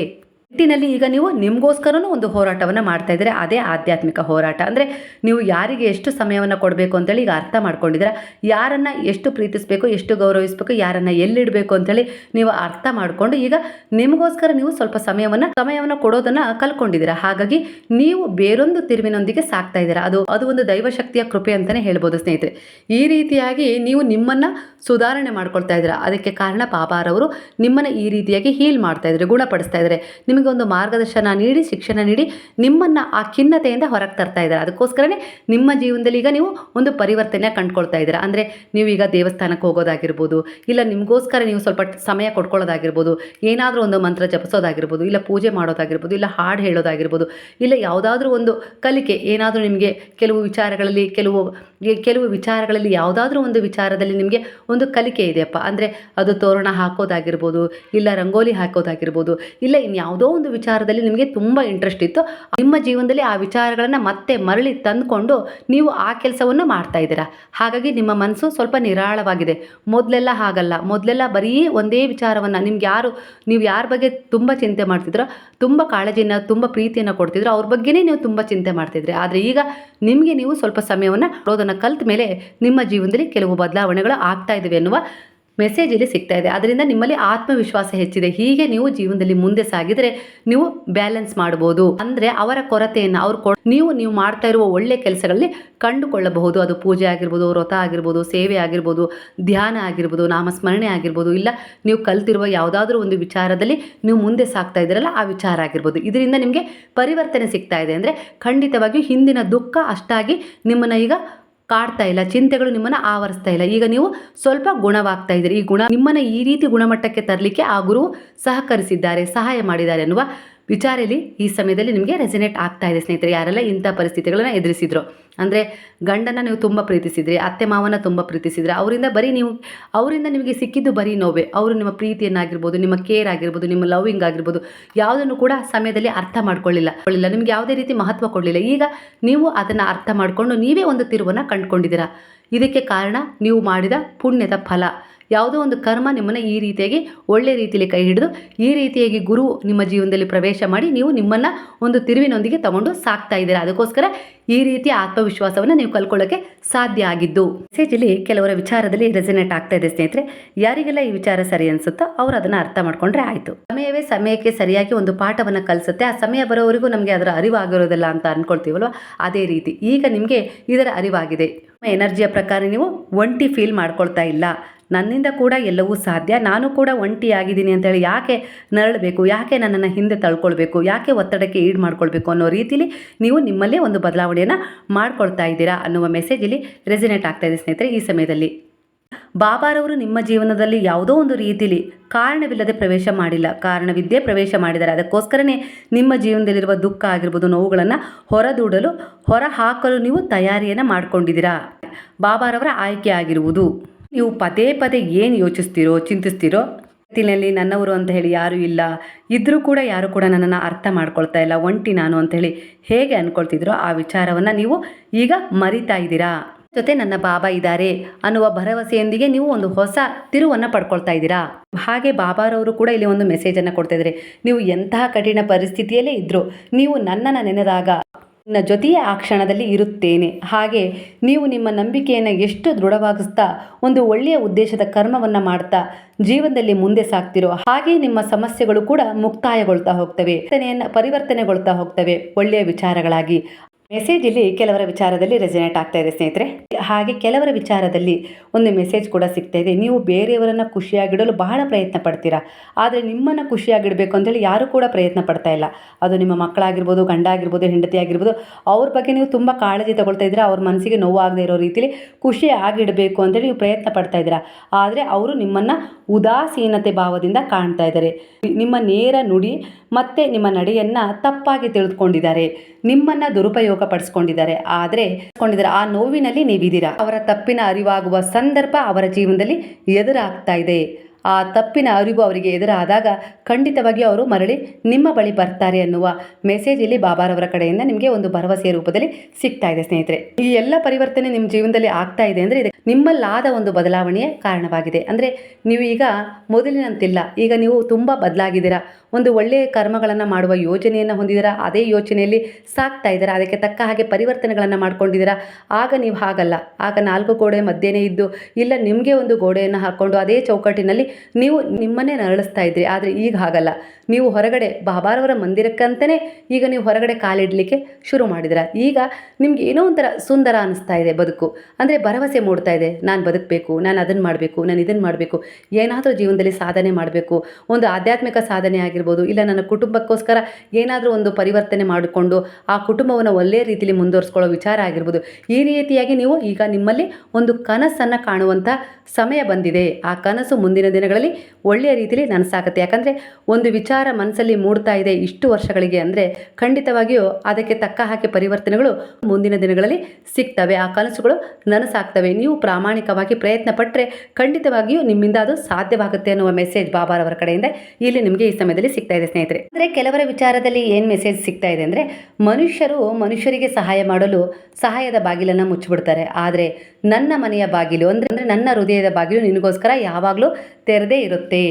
ನಿಟ್ಟಿನಲ್ಲಿ ಈಗ ನೀವು ನಿಮಗೋಸ್ಕರನೂ ಒಂದು ಹೋರಾಟವನ್ನು ಮಾಡ್ತಾ ಇದ್ದೀರಾ? ಅದೇ ಆಧ್ಯಾತ್ಮಿಕ ಹೋರಾಟ. ಅಂದರೆ ನೀವು ಯಾರಿಗೆ ಎಷ್ಟು ಸಮಯವನ್ನು ಕೊಡಬೇಕು ಅಂತೇಳಿ ಈಗ ಅರ್ಥ ಮಾಡ್ಕೊಂಡಿದ್ದೀರಾ? ಯಾರನ್ನು ಎಷ್ಟು ಪ್ರೀತಿಸಬೇಕು, ಎಷ್ಟು ಗೌರವಿಸಬೇಕು, ಯಾರನ್ನು ಎಲ್ಲಿಡಬೇಕು ಅಂತೇಳಿ ನೀವು ಅರ್ಥ ಮಾಡಿಕೊಂಡು ಈಗ ನಿಮಗೋಸ್ಕರ ನೀವು ಸ್ವಲ್ಪ ಸಮಯವನ್ನು ಸಮಯವನ್ನು ಕೊಡೋದನ್ನು ಕಲ್ಕೊಂಡಿದ್ದೀರಾ? ಹಾಗಾಗಿ ನೀವು ಬೇರೊಂದು ತಿರುವಿನೊಂದಿಗೆ ಸಾಕ್ತಾ ಇದ್ದೀರಾ? ಅದು ಅದು ಒಂದು ದೈವಶಕ್ತಿಯ ಕೃಪೆ ಅಂತಲೇ ಹೇಳ್ಬೋದು ಸ್ನೇಹಿತರೆ. ಈ ರೀತಿಯಾಗಿ ನೀವು ನಿಮ್ಮನ್ನು ಸುಧಾರಣೆ ಮಾಡ್ಕೊಳ್ತಾ ಇದ್ದೀರಾ? ಅದಕ್ಕೆ ಕಾರಣ ಪಾಪಾರವರು ನಿಮ್ಮನ್ನು ಈ ರೀತಿಯಾಗಿ ಹೀಲ್ ಮಾಡ್ತಾ ಇದ್ದಾರೆ, ಗುಣಪಡಿಸ್ತಾ ಇದ್ದಾರೆ. ನಿಮಗೆ ಒಂದು ಮಾರ್ಗದರ್ಶನ ನೀಡಿ, ಶಿಕ್ಷಣ ನೀಡಿ ನಿಮ್ಮನ್ನು ಆ ಖಿನ್ನತೆಯಿಂದ ಹೊರಗೆ ತರ್ತಾ ಇದ್ದಾರೆ. ಅದಕ್ಕೋಸ್ಕರನೇ ನಿಮ್ಮ ಜೀವನದಲ್ಲಿ ಈಗ ನೀವು ಒಂದು ಪರಿವರ್ತನೆ ಕಂಡುಕೊಳ್ತಾ ಇದ್ದೀರಾ. ಅಂದರೆ ನೀವೀಗ ದೇವಸ್ಥಾನಕ್ಕೆ ಹೋಗೋದಾಗಿರ್ಬೋದು, ಇಲ್ಲ ನಿಮಗೋಸ್ಕರ ನೀವು ಸ್ವಲ್ಪ ಸಮಯ ಕೊಡ್ಕೊಳ್ಳೋದಾಗಿರ್ಬೋದು, ಏನಾದರೂ ಒಂದು ಮಂತ್ರ ಜಪಿಸೋದಾಗಿರ್ಬೋದು, ಇಲ್ಲ ಪೂಜೆ ಮಾಡೋದಾಗಿರ್ಬೋದು, ಇಲ್ಲ ಹಾಡು ಹೇಳೋದಾಗಿರ್ಬೋದು, ಇಲ್ಲ ಯಾವುದಾದ್ರೂ ಒಂದು ಕಲಿಕೆ, ಏನಾದರೂ ನಿಮಗೆ ಕೆಲವು ವಿಚಾರಗಳಲ್ಲಿ ಕೆಲವು ಕೆಲವು ವಿಚಾರಗಳಲ್ಲಿ ಯಾವುದಾದ್ರೂ ಒಂದು ವಿಚಾರದಲ್ಲಿ ನಿಮಗೆ ಒಂದು ಕಲಿಕೆ ಇದೆಯಪ್ಪ. ಅಂದರೆ ಅದು ತೋರಣ ಹಾಕೋದಾಗಿರ್ಬೋದು, ಇಲ್ಲ ರಂಗೋಲಿ ಹಾಕೋದಾಗಿರ್ಬೋದು, ಇಲ್ಲ ಇನ್ಯಾವುದೋ ಒಂದು ವಿಚಾರದಲ್ಲಿ ನಿಮಗೆ ತುಂಬ ಇಂಟ್ರೆಸ್ಟ್ ಇತ್ತು. ನಿಮ್ಮ ಜೀವನದಲ್ಲಿ ಆ ವಿಚಾರಗಳನ್ನು ಮತ್ತೆ ಮರಳಿ ತಂದುಕೊಂಡು ನೀವು ಆ ಕೆಲಸವನ್ನು ಮಾಡ್ತಾ ಇದ್ದೀರಾ? ಹಾಗಾಗಿ ನಿಮ್ಮ ಮನಸ್ಸು ಸ್ವಲ್ಪ ನಿರಾಳವಾಗಿದೆ. ಮೊದಲೆಲ್ಲ ಹಾಗಲ್ಲ. ಮೊದಲೆಲ್ಲ ಬರೀ ಒಂದೇ ವಿಚಾರವನ್ನು ನಿಮ್ಗೆ ಯಾರು, ನೀವು ಯಾರ ಬಗ್ಗೆ ತುಂಬ ಚಿಂತೆ ಮಾಡ್ತಿದ್ರೋ, ತುಂಬ ಕಾಳಜಿಯನ್ನು, ತುಂಬ ಪ್ರೀತಿಯನ್ನು ಕೊಡ್ತಿದ್ರು, ಅವ್ರ ಬಗ್ಗೆನೇ ನೀವು ತುಂಬ ಚಿಂತೆ ಮಾಡ್ತಿದ್ರಿ. ಆದರೆ ಈಗ ನಿಮಗೆ ನೀವು ಸ್ವಲ್ಪ ಸಮಯವನ್ನು ಕೊಡೋದನ್ನು ಕಲ್ತ ಮೇಲೆ ನಿಮ್ಮ ಜೀವನದಲ್ಲಿ ಕೆಲವು ಬದಲಾವಣೆಗಳು ಆಗ್ತಾ ಇದ್ದಾವೆ ಎನ್ನುವ ಮೆಸೇಜ್ ಇಲ್ಲಿ ಸಿಗ್ತಾ ಇದೆ. ಅದರಿಂದ ನಿಮ್ಮಲ್ಲಿ ಆತ್ಮವಿಶ್ವಾಸ ಹೆಚ್ಚಿದೆ. ಹೀಗೆ ನೀವು ಜೀವನದಲ್ಲಿ ಮುಂದೆ ಸಾಗಿದರೆ ನೀವು ಬ್ಯಾಲೆನ್ಸ್ ಮಾಡಬಹುದು ಅಂದರೆ ಅವರ ಕೊರತೆಯನ್ನು ಅವ್ರು ನೀವು ನೀವು ಮಾಡ್ತಾ ಇರುವ ಒಳ್ಳೆ ಕೆಲಸಗಳಲ್ಲಿ ಕಂಡುಕೊಳ್ಳಬಹುದು. ಅದು ಪೂಜೆ ಆಗಿರ್ಬೋದು, ವ್ರತ ಆಗಿರ್ಬೋದು, ಸೇವೆ ಆಗಿರ್ಬೋದು, ಧ್ಯಾನ ಆಗಿರ್ಬೋದು, ನಾಮಸ್ಮರಣೆ ಆಗಿರ್ಬೋದು. ಇಲ್ಲ, ನೀವು ಕಲ್ತಿರುವ ಯಾವುದಾದ್ರೂ ಒಂದು ವಿಚಾರದಲ್ಲಿ ನೀವು ಮುಂದೆ ಸಾಗ್ತಾ ಇದ್ದೀರಲ್ಲ ಆ ವಿಚಾರ ಆಗಿರ್ಬೋದು. ಇದರಿಂದ ನಿಮಗೆ ಪರಿವರ್ತನೆ ಸಿಗ್ತಾ ಇದೆ. ಅಂದರೆ ಖಂಡಿತವಾಗಿಯೂ ಹಿಂದಿನ ದುಃಖ ಅಷ್ಟಾಗಿ ನಿಮ್ಮನ್ನು ಈಗ ಕಾಡ್ತಾ ಇಲ್ಲ, ಚಿಂತೆಗಳು ನಿಮ್ಮನ್ನು ಆವರಿಸ್ತಾ ಇಲ್ಲ. ಈಗ ನೀವು ಸ್ವಲ್ಪ ಗುಣವಾಗ್ತಾ ಇದ್ದೀರಿ. ಈ ಗುಣ ನಿಮ್ಮನ್ನು ಈ ರೀತಿ ಗುಣಮಟ್ಟಕ್ಕೆ ತರಲಿಕ್ಕೆ ಆ ಗುರು ಸಹಕರಿಸಿದ್ದಾರೆ, ಸಹಾಯ ಮಾಡಿದ್ದಾರೆ ಅನ್ನುವ ವಿಚಾರಲ್ಲಿ ಈ ಸಮಯದಲ್ಲಿ ನಿಮಗೆ ರೆಸಿನೇಟ್ ಆಗ್ತಾ ಇದೆ ಸ್ನೇಹಿತರೆ, ಯಾರೆಲ್ಲ ಇಂಥ ಪರಿಸ್ಥಿತಿಗಳನ್ನು ಎದುರಿಸಿದ್ರು. ಅಂದರೆ ಗಂಡನ ನೀವು ತುಂಬ ಪ್ರೀತಿಸಿದ್ರಿ, ಅತ್ತೆ ಮಾವನ ತುಂಬ ಪ್ರೀತಿಸಿದ್ರಿ, ಅವರಿಂದ ಬರೀ ನೀವು, ಅವರಿಂದ ನಿಮಗೆ ಸಿಕ್ಕಿದ್ದು ಬರೀ ನೋವೇ. ಅವರು ನಿಮ್ಮ ಪ್ರೀತಿಯನ್ನಾಗಿರ್ಬೋದು, ನಿಮ್ಮ ಕೇರ್ ಆಗಿರ್ಬೋದು, ನಿಮ್ಮ ಲವಿಂಗ್ ಆಗಿರ್ಬೋದು, ಯಾವುದನ್ನು ಕೂಡ ಸಮಯದಲ್ಲಿ ಅರ್ಥ ಮಾಡ್ಕೊಳ್ಳಿಲ್ಲ. ಕೊಳ್ಳಿಲ್ಲ. ನಿಮಗೆ ಯಾವುದೇ ರೀತಿ ಮಹತ್ವ ಕೊಡಲಿಲ್ಲ. ಈಗ ನೀವು ಅದನ್ನು ಅರ್ಥ ಮಾಡಿಕೊಂಡು ನೀವೇ ಒಂದು ತಿರುವನ್ನು ಕಂಡುಕೊಂಡಿದ್ದೀರಾ. ಇದಕ್ಕೆ ಕಾರಣ ನೀವು ಮಾಡಿದ ಪುಣ್ಯದ ಫಲ. ಯಾವುದೋ ಒಂದು ಕರ್ಮ ನಿಮ್ಮನ್ನು ಈ ರೀತಿಯಾಗಿ ಒಳ್ಳೆ ರೀತಿಯಲ್ಲಿ ಕೈ ಹಿಡಿದು, ಈ ರೀತಿಯಾಗಿ ಗುರು ನಿಮ್ಮ ಜೀವನದಲ್ಲಿ ಪ್ರವೇಶ ಮಾಡಿ ನೀವು ನಿಮ್ಮನ್ನು ಒಂದು ತಿರುವಿನೊಂದಿಗೆ ತಗೊಂಡು ಸಾಕ್ತಾ ಇದ್ದೀರಾ? ಅದಕ್ಕೋಸ್ಕರ ಈ ರೀತಿಯ ಆತ್ಮವಿಶ್ವಾಸವನ್ನು ನೀವು ಕಲ್ಕೊಳ್ಳೋಕ್ಕೆ ಸಾಧ್ಯ ಆಗಿದ್ದು. ಮೆಸೇಜಲ್ಲಿ ಕೆಲವರ ವಿಚಾರದಲ್ಲಿ ರೆಸಿನೇಟ್ ಆಗ್ತಾ ಇದೆ ಸ್ನೇಹಿತರೆ. ಯಾರಿಗೆಲ್ಲ ಈ ವಿಚಾರ ಸರಿ ಅನಿಸುತ್ತೋ ಅವರು ಅದನ್ನು ಅರ್ಥ ಮಾಡ್ಕೊಂಡ್ರೆ ಆಯಿತು. ಸಮಯವೇ ಸಮಯಕ್ಕೆ ಸರಿಯಾಗಿ ಒಂದು ಪಾಠವನ್ನು ಕಲಿಸುತ್ತೆ. ಆ ಸಮಯ ಬರೋವರೆಗೂ ನಮಗೆ ಅದರ ಅರಿವಾಗಿರೋದಿಲ್ಲ ಅಂತ ಅಂದ್ಕೊಳ್ತೀವಲ್ವ ಅದೇ ರೀತಿ ಈಗ ನಿಮಗೆ ಇದರ ಅರಿವಾಗಿದೆ. ಎನರ್ಜಿಯ ಪ್ರಕಾರ ನೀವು ಒಂಟಿ ಫೀಲ್ ಮಾಡ್ಕೊಳ್ತಾ ಇಲ್ಲ. ನನ್ನಿಂದ ಕೂಡ ಎಲ್ಲವೂ ಸಾಧ್ಯ. ನಾನು ಕೂಡ ಒಂಟಿಯಾಗಿದ್ದೀನಿ ಅಂತೇಳಿ ಯಾಕೆ ನರಳಬೇಕು? ಯಾಕೆ ನನ್ನನ್ನು ಹಿಂದೆ ತಳ್ಕೊಳ್ಬೇಕು? ಯಾಕೆ ಒತ್ತಡಕ್ಕೆ ಈಡ್ ಮಾಡ್ಕೊಳ್ಬೇಕು ಅನ್ನೋ ರೀತಿಲಿ ನೀವು ನಿಮ್ಮಲ್ಲೇ ಒಂದು ಬದಲಾವಣೆಯನ್ನು ಮಾಡ್ಕೊಳ್ತಾ ಇದ್ದೀರಾ ಅನ್ನುವ ಮೆಸೇಜ್ ಇಲ್ಲಿ ರೆಸಿನೇಟ್ ಆಗ್ತಾ ಇದೆ ಸ್ನೇಹಿತರೆ ಈ ಸಮಯದಲ್ಲಿ. ಬಾಬಾರವರು ನಿಮ್ಮ ಜೀವನದಲ್ಲಿ ಯಾವುದೋ ಒಂದು ರೀತಿಲಿ ಕಾರಣವಿಲ್ಲದೆ ಪ್ರವೇಶ ಮಾಡಿಲ್ಲ. ಕಾರಣವಿದ್ದೇ ಪ್ರವೇಶ ಮಾಡಿದ್ದಾರೆ. ಅದಕ್ಕೋಸ್ಕರನೇ ನಿಮ್ಮ ಜೀವನದಲ್ಲಿರುವ ದುಃಖ ಆಗಿರ್ಬೋದು, ನೋವುಗಳನ್ನು ಹೊರದೂಡಲು ಹೊರ ಹಾಕಲು ನೀವು ತಯಾರಿಯನ್ನು ಮಾಡ್ಕೊಂಡಿದ್ದೀರಾ? ಬಾಬಾರವರ ಆಯ್ಕೆ ಆಗಿರುವುದು. ನೀವು ಪದೇ ಪದೇ ಏನು ಯೋಚಿಸ್ತೀರೋ, ಚಿಂತಿಸ್ತೀರೋ ಜಗತ್ತಿನಲ್ಲಿ ನನ್ನವರು ಅಂತ ಹೇಳಿ ಯಾರೂ ಇಲ್ಲ. ಇದ್ದರೂ ಕೂಡ ಯಾರು ಕೂಡ ನನ್ನನ್ನು ಅರ್ಥ ಮಾಡ್ಕೊಳ್ತಾ ಇಲ್ಲ. ಒಂಟಿ ನಾನು ಅಂತ ಹೇಳಿ ಹೇಗೆ ಅಂದ್ಕೊಳ್ತಿದ್ರೋ ಆ ವಿಚಾರವನ್ನು ನೀವು ಈಗ ಮರಿತಾ ಇದ್ದೀರಾ? ಜೊತೆ ನನ್ನ ಬಾಬಾ ಇದ್ದಾರೆ ಅನ್ನುವ ಭರವಸೆಯೊಂದಿಗೆ ನೀವು ಒಂದು ಹೊಸ ತಿರುವನ್ನು ಪಡ್ಕೊಳ್ತಾ ಇದ್ದೀರಾ? ಹಾಗೆ ಬಾಬಾರವರು ಕೂಡ ಇಲ್ಲಿ ಒಂದು ಮೆಸೇಜನ್ನು ಕೊಡ್ತಾ ಇದ್ದಾರೆ. ನೀವು ಎಂತಹ ಕಠಿಣ ಪರಿಸ್ಥಿತಿಯಲ್ಲೇ ಇದ್ದರು ನೀವು ನನ್ನನ್ನು ನೆನೆದಾಗ ನನ್ನ ಜೊತೆಯೇ ಆ ಕ್ಷಣದಲ್ಲಿ ಇರುತ್ತೇನೆ. ಹಾಗೆ ನೀವು ನಿಮ್ಮ ನಂಬಿಕೆಯನ್ನು ಎಷ್ಟು ದೃಢವಾಗಿಸ್ತಾ, ಒಂದು ಒಳ್ಳೆಯ ಉದ್ದೇಶದ ಕರ್ಮವನ್ನು ಮಾಡ್ತಾ, ಜೀವನದಲ್ಲಿ ಮುಂದೆ ಸಾಗ್ತಿರೋ ಹಾಗೆ ನಿಮ್ಮ ಸಮಸ್ಯೆಗಳು ಕೂಡ ಮುಕ್ತಾಯಗೊಳ್ತಾ ಹೋಗ್ತವೆ. ಪರಿವರ್ತನೆಗೊಳ್ತಾ ಹೋಗ್ತವೆ. ಒಳ್ಳೆಯ ವಿಚಾರಗಳಾಗಿ. ಮೆಸೇಜ್ ಇಲ್ಲಿ ಕೆಲವರ ವಿಚಾರದಲ್ಲಿ ರೆಸಿನೇಟ್ ಆಗ್ತಾ ಇದೆ ಸ್ನೇಹಿತರೆ. ಹಾಗೆ ಕೆಲವರ ವಿಚಾರದಲ್ಲಿ ಒಂದು ಮೆಸೇಜ್ ಕೂಡ ಸಿಗ್ತಾ ಇದೆ. ನೀವು ಬೇರೆಯವರನ್ನು ಖುಷಿಯಾಗಿಡಲು ಬಹಳ ಪ್ರಯತ್ನ ಪಡ್ತೀರಾ? ಆದರೆ ನಿಮ್ಮನ್ನು ಖುಷಿಯಾಗಿಡಬೇಕು ಅಂತೇಳಿ ಯಾರೂ ಕೂಡ ಪ್ರಯತ್ನ ಪಡ್ತಾ ಇಲ್ಲ. ಅದು ನಿಮ್ಮ ಮಕ್ಕಳಾಗಿರ್ಬೋದು ಗಂಡ ಆಗಿರ್ಬೋದು ಹೆಂಡತಿ ಆಗಿರ್ಬೋದು, ಅವ್ರ ಬಗ್ಗೆ ನೀವು ತುಂಬ ಕಾಳಜಿ ತಗೊಳ್ತಾ ಇದ್ದೀರಾ ಅವ್ರ ಮನಸ್ಸಿಗೆ ನೋವಾಗದೇ ಇರೋ ರೀತಿಯಲ್ಲಿ ಖುಷಿ ಆಗಿಡಬೇಕು ಅಂತೇಳಿ ನೀವು ಪ್ರಯತ್ನ ಪಡ್ತಾ ಇದ್ದೀರಾ? ಆದರೆ ಅವರು ನಿಮ್ಮನ್ನು ಉದಾಸೀನತೆ ಭಾವದಿಂದ ಕಾಣ್ತಾ ಇದ್ದಾರೆ. ನಿಮ್ಮ ನೇರ ನುಡಿ ಮತ್ತು ನಿಮ್ಮ ನಡೆಯನ್ನು ತಪ್ಪಾಗಿ ತಿಳಿದುಕೊಂಡಿದ್ದಾರೆ. ನಿಮ್ಮನ್ನು ದುರುಪಯೋಗ ಪಡಿಸ್ಕೊಂಡಿದ್ದಾರೆ ಆದರೆ ಆ ನೋವಿನಲ್ಲಿ ನೀವಿದ್ದೀರಾ? ಅವರ ತಪ್ಪಿನ ಅರಿವಾಗುವ ಸಂದರ್ಭ ಅವರ ಜೀವನದಲ್ಲಿ ಎದುರಾಗ್ತಾ ಇದೆ. ಆ ತಪ್ಪಿನ ಅರಿವು ಅವರಿಗೆ ಎದುರಾದಾಗ ಖಂಡಿತವಾಗಿ ಅವರು ಮರಳಿ ನಿಮ್ಮ ಬಳಿ ಬರ್ತಾರೆ ಅನ್ನುವ ಮೆಸೇಜ್ ಇಲ್ಲಿ ಬಾಬಾರವರ ಕಡೆಯಿಂದ ನಿಮಗೆ ಒಂದು ಭರವಸೆಯ ರೂಪದಲ್ಲಿ ಸಿಗ್ತಾ ಇದೆ ಸ್ನೇಹಿತರೆ. ಈ ಎಲ್ಲ ಪರಿವರ್ತನೆ ನಿಮ್ಮ ಜೀವನದಲ್ಲಿ ಆಗ್ತಾ ಇದೆ ಅಂದರೆ ನಿಮ್ಮಲ್ಲಾದ ಒಂದು ಬದಲಾವಣೆಯ ಕಾರಣವಾಗಿದೆ. ಅಂದರೆ ನೀವು ಈಗ ಮೊದಲಿನಂತಿಲ್ಲ. ಈಗ ನೀವು ತುಂಬ ಬದಲಾಗಿದ್ದೀರಾ? ಒಂದು ಒಳ್ಳೆಯ ಕರ್ಮಗಳನ್ನು ಮಾಡುವ ಯೋಜನೆಯನ್ನು ಹೊಂದಿದ್ದೀರಾ ಅದೇ ಯೋಚನೆಯಲ್ಲಿ ಸಾಕ್ತಾ ಇದ್ದೀರಾ? ಅದಕ್ಕೆ ತಕ್ಕ ಹಾಗೆ ಪರಿವರ್ತನೆಗಳನ್ನು ಮಾಡ್ಕೊಂಡಿದ್ದೀರಾ? ಆಗ ನೀವು ಹಾಗಲ್ಲ. ಆಗ ನಾಲ್ಕು ಗೋಡೆ ಮಧ್ಯೆನೇ ಇದ್ದು, ಇಲ್ಲ ನಿಮಗೆ ಒಂದು ಗೋಡೆಯನ್ನು ಹಾಕ್ಕೊಂಡು, ಅದೇ ಚೌಕಟ್ಟಿನಲ್ಲಿ ನೀವು ನಿಮ್ಮನ್ನೇ ನರಳಿಸ್ತಾ ಇದ್ರಿ ಆದರೆ ಈಗ ಹಾಗಲ್ಲ. ನೀವು ಹೊರಗಡೆ ಬಾಬಾರವರ ಮಂದಿರಕ್ಕಂತಲೇ ಈಗ ನೀವು ಹೊರಗಡೆ ಕಾಲಿಡಲಿಕ್ಕೆ ಶುರು ಮಾಡಿದಿರ. ಈಗ ನಿಮ್ಗೆ ಏನೋ ಒಂಥರ ಸುಂದರ ಅನಿಸ್ತಾ ಇದೆ ಬದುಕು. ಅಂದರೆ ಭರವಸೆ ಮೂಡ್ತಾ ಇದೆ. ನಾನು ಬದುಕಬೇಕು, ನಾನು ಅದನ್ನು ಮಾಡಬೇಕು, ನಾನು ಇದನ್ನು ಮಾಡಬೇಕು. ಏನಾದರೂ ಜೀವನದಲ್ಲಿ ಸಾಧನೆ ಮಾಡಬೇಕು. ಒಂದು ಆಧ್ಯಾತ್ಮಿಕ ಸಾಧನೆ ಆಗಿರ್ಬೋದು, ಇಲ್ಲ ನನ್ನ ಕುಟುಂಬಕ್ಕೋಸ್ಕರ ಏನಾದರೂ ಒಂದು ಪರಿವರ್ತನೆ ಮಾಡಿಕೊಂಡು ಆ ಕುಟುಂಬವನ್ನು ಒಳ್ಳೆಯ ರೀತಿಯಲ್ಲಿ ಮುಂದುವರಿಸ್ಕೊಳ್ಳೋ ವಿಚಾರ ಆಗಿರ್ಬೋದು. ಈ ರೀತಿಯಾಗಿ ನೀವು ಈಗ ನಿಮ್ಮಲ್ಲಿ ಒಂದು ಕನಸನ್ನು ಕಾಣುವಂಥ ಸಮಯ ಬಂದಿದೆ. ಆ ಕನಸು ಮುಂದಿನ ದಿನಗಳಲ್ಲಿ ಒಳ್ಳೆಯ ರೀತಿಯಲ್ಲಿ ನನಸಾಗುತ್ತೆ. ಯಾಕಂದರೆ ಒಂದು ವಿಚಾರ ಮನಸ್ಸಲ್ಲಿ ಮೂಡ್ತಾ ಇದೆ ಇಷ್ಟು ವರ್ಷಗಳಿಗೆ ಅಂದರೆ ಖಂಡಿತವಾಗಿಯೂ ಅದಕ್ಕೆ ತಕ್ಕ ಹಾಕಿ ಪರಿವರ್ತನೆಗಳು ಮುಂದಿನ ದಿನಗಳಲ್ಲಿ ಸಿಗ್ತವೆ. ಆ ಕನಸುಗಳು ನನಸಾಗ್ತವೆ. ನೀವು ಪ್ರಾಮಾಣಿಕವಾಗಿ ಪ್ರಯತ್ನ ಪಟ್ಟರೆ ಖಂಡಿತವಾಗಿಯೂ ನಿಮ್ಮಿಂದ ಅದು ಸಾಧ್ಯವಾಗುತ್ತೆ ಅನ್ನುವ ಮೆಸೇಜ್ ಬಾಬಾರವರ ಕಡೆಯಿಂದ ಇಲ್ಲಿ ನಿಮಗೆ ಈ ಸಮಯದಲ್ಲಿ ಸಿಗ್ತಾ ಇದೆ, ಸ್ನೇಹಿತರೆ. ಅಂದರೆ ಕೆಲವರ ವಿಚಾರದಲ್ಲಿ ಏನು ಮೆಸೇಜ್ ಸಿಗ್ತಾ ಇದೆ ಅಂದರೆ ಮನುಷ್ಯರು ಮನುಷ್ಯರಿಗೆ ಸಹಾಯ ಮಾಡಲು ಸಹಾಯದ ಬಾಗಿಲನ್ನು ಮುಚ್ಚಿಬಿಡ್ತಾರೆ. ಆದರೆ ನನ್ನ ಮನೆಯ ಬಾಗಿಲು ಅಂದರೆ ಅಂದರೆ ನನ್ನ ಹೃದಯದ ಬಾಗಿಲು ನಿನಗೋಸ್ಕರ ಯಾವಾಗಲೂ ತೆರೆದೇ ಇರುತ್ತೆ.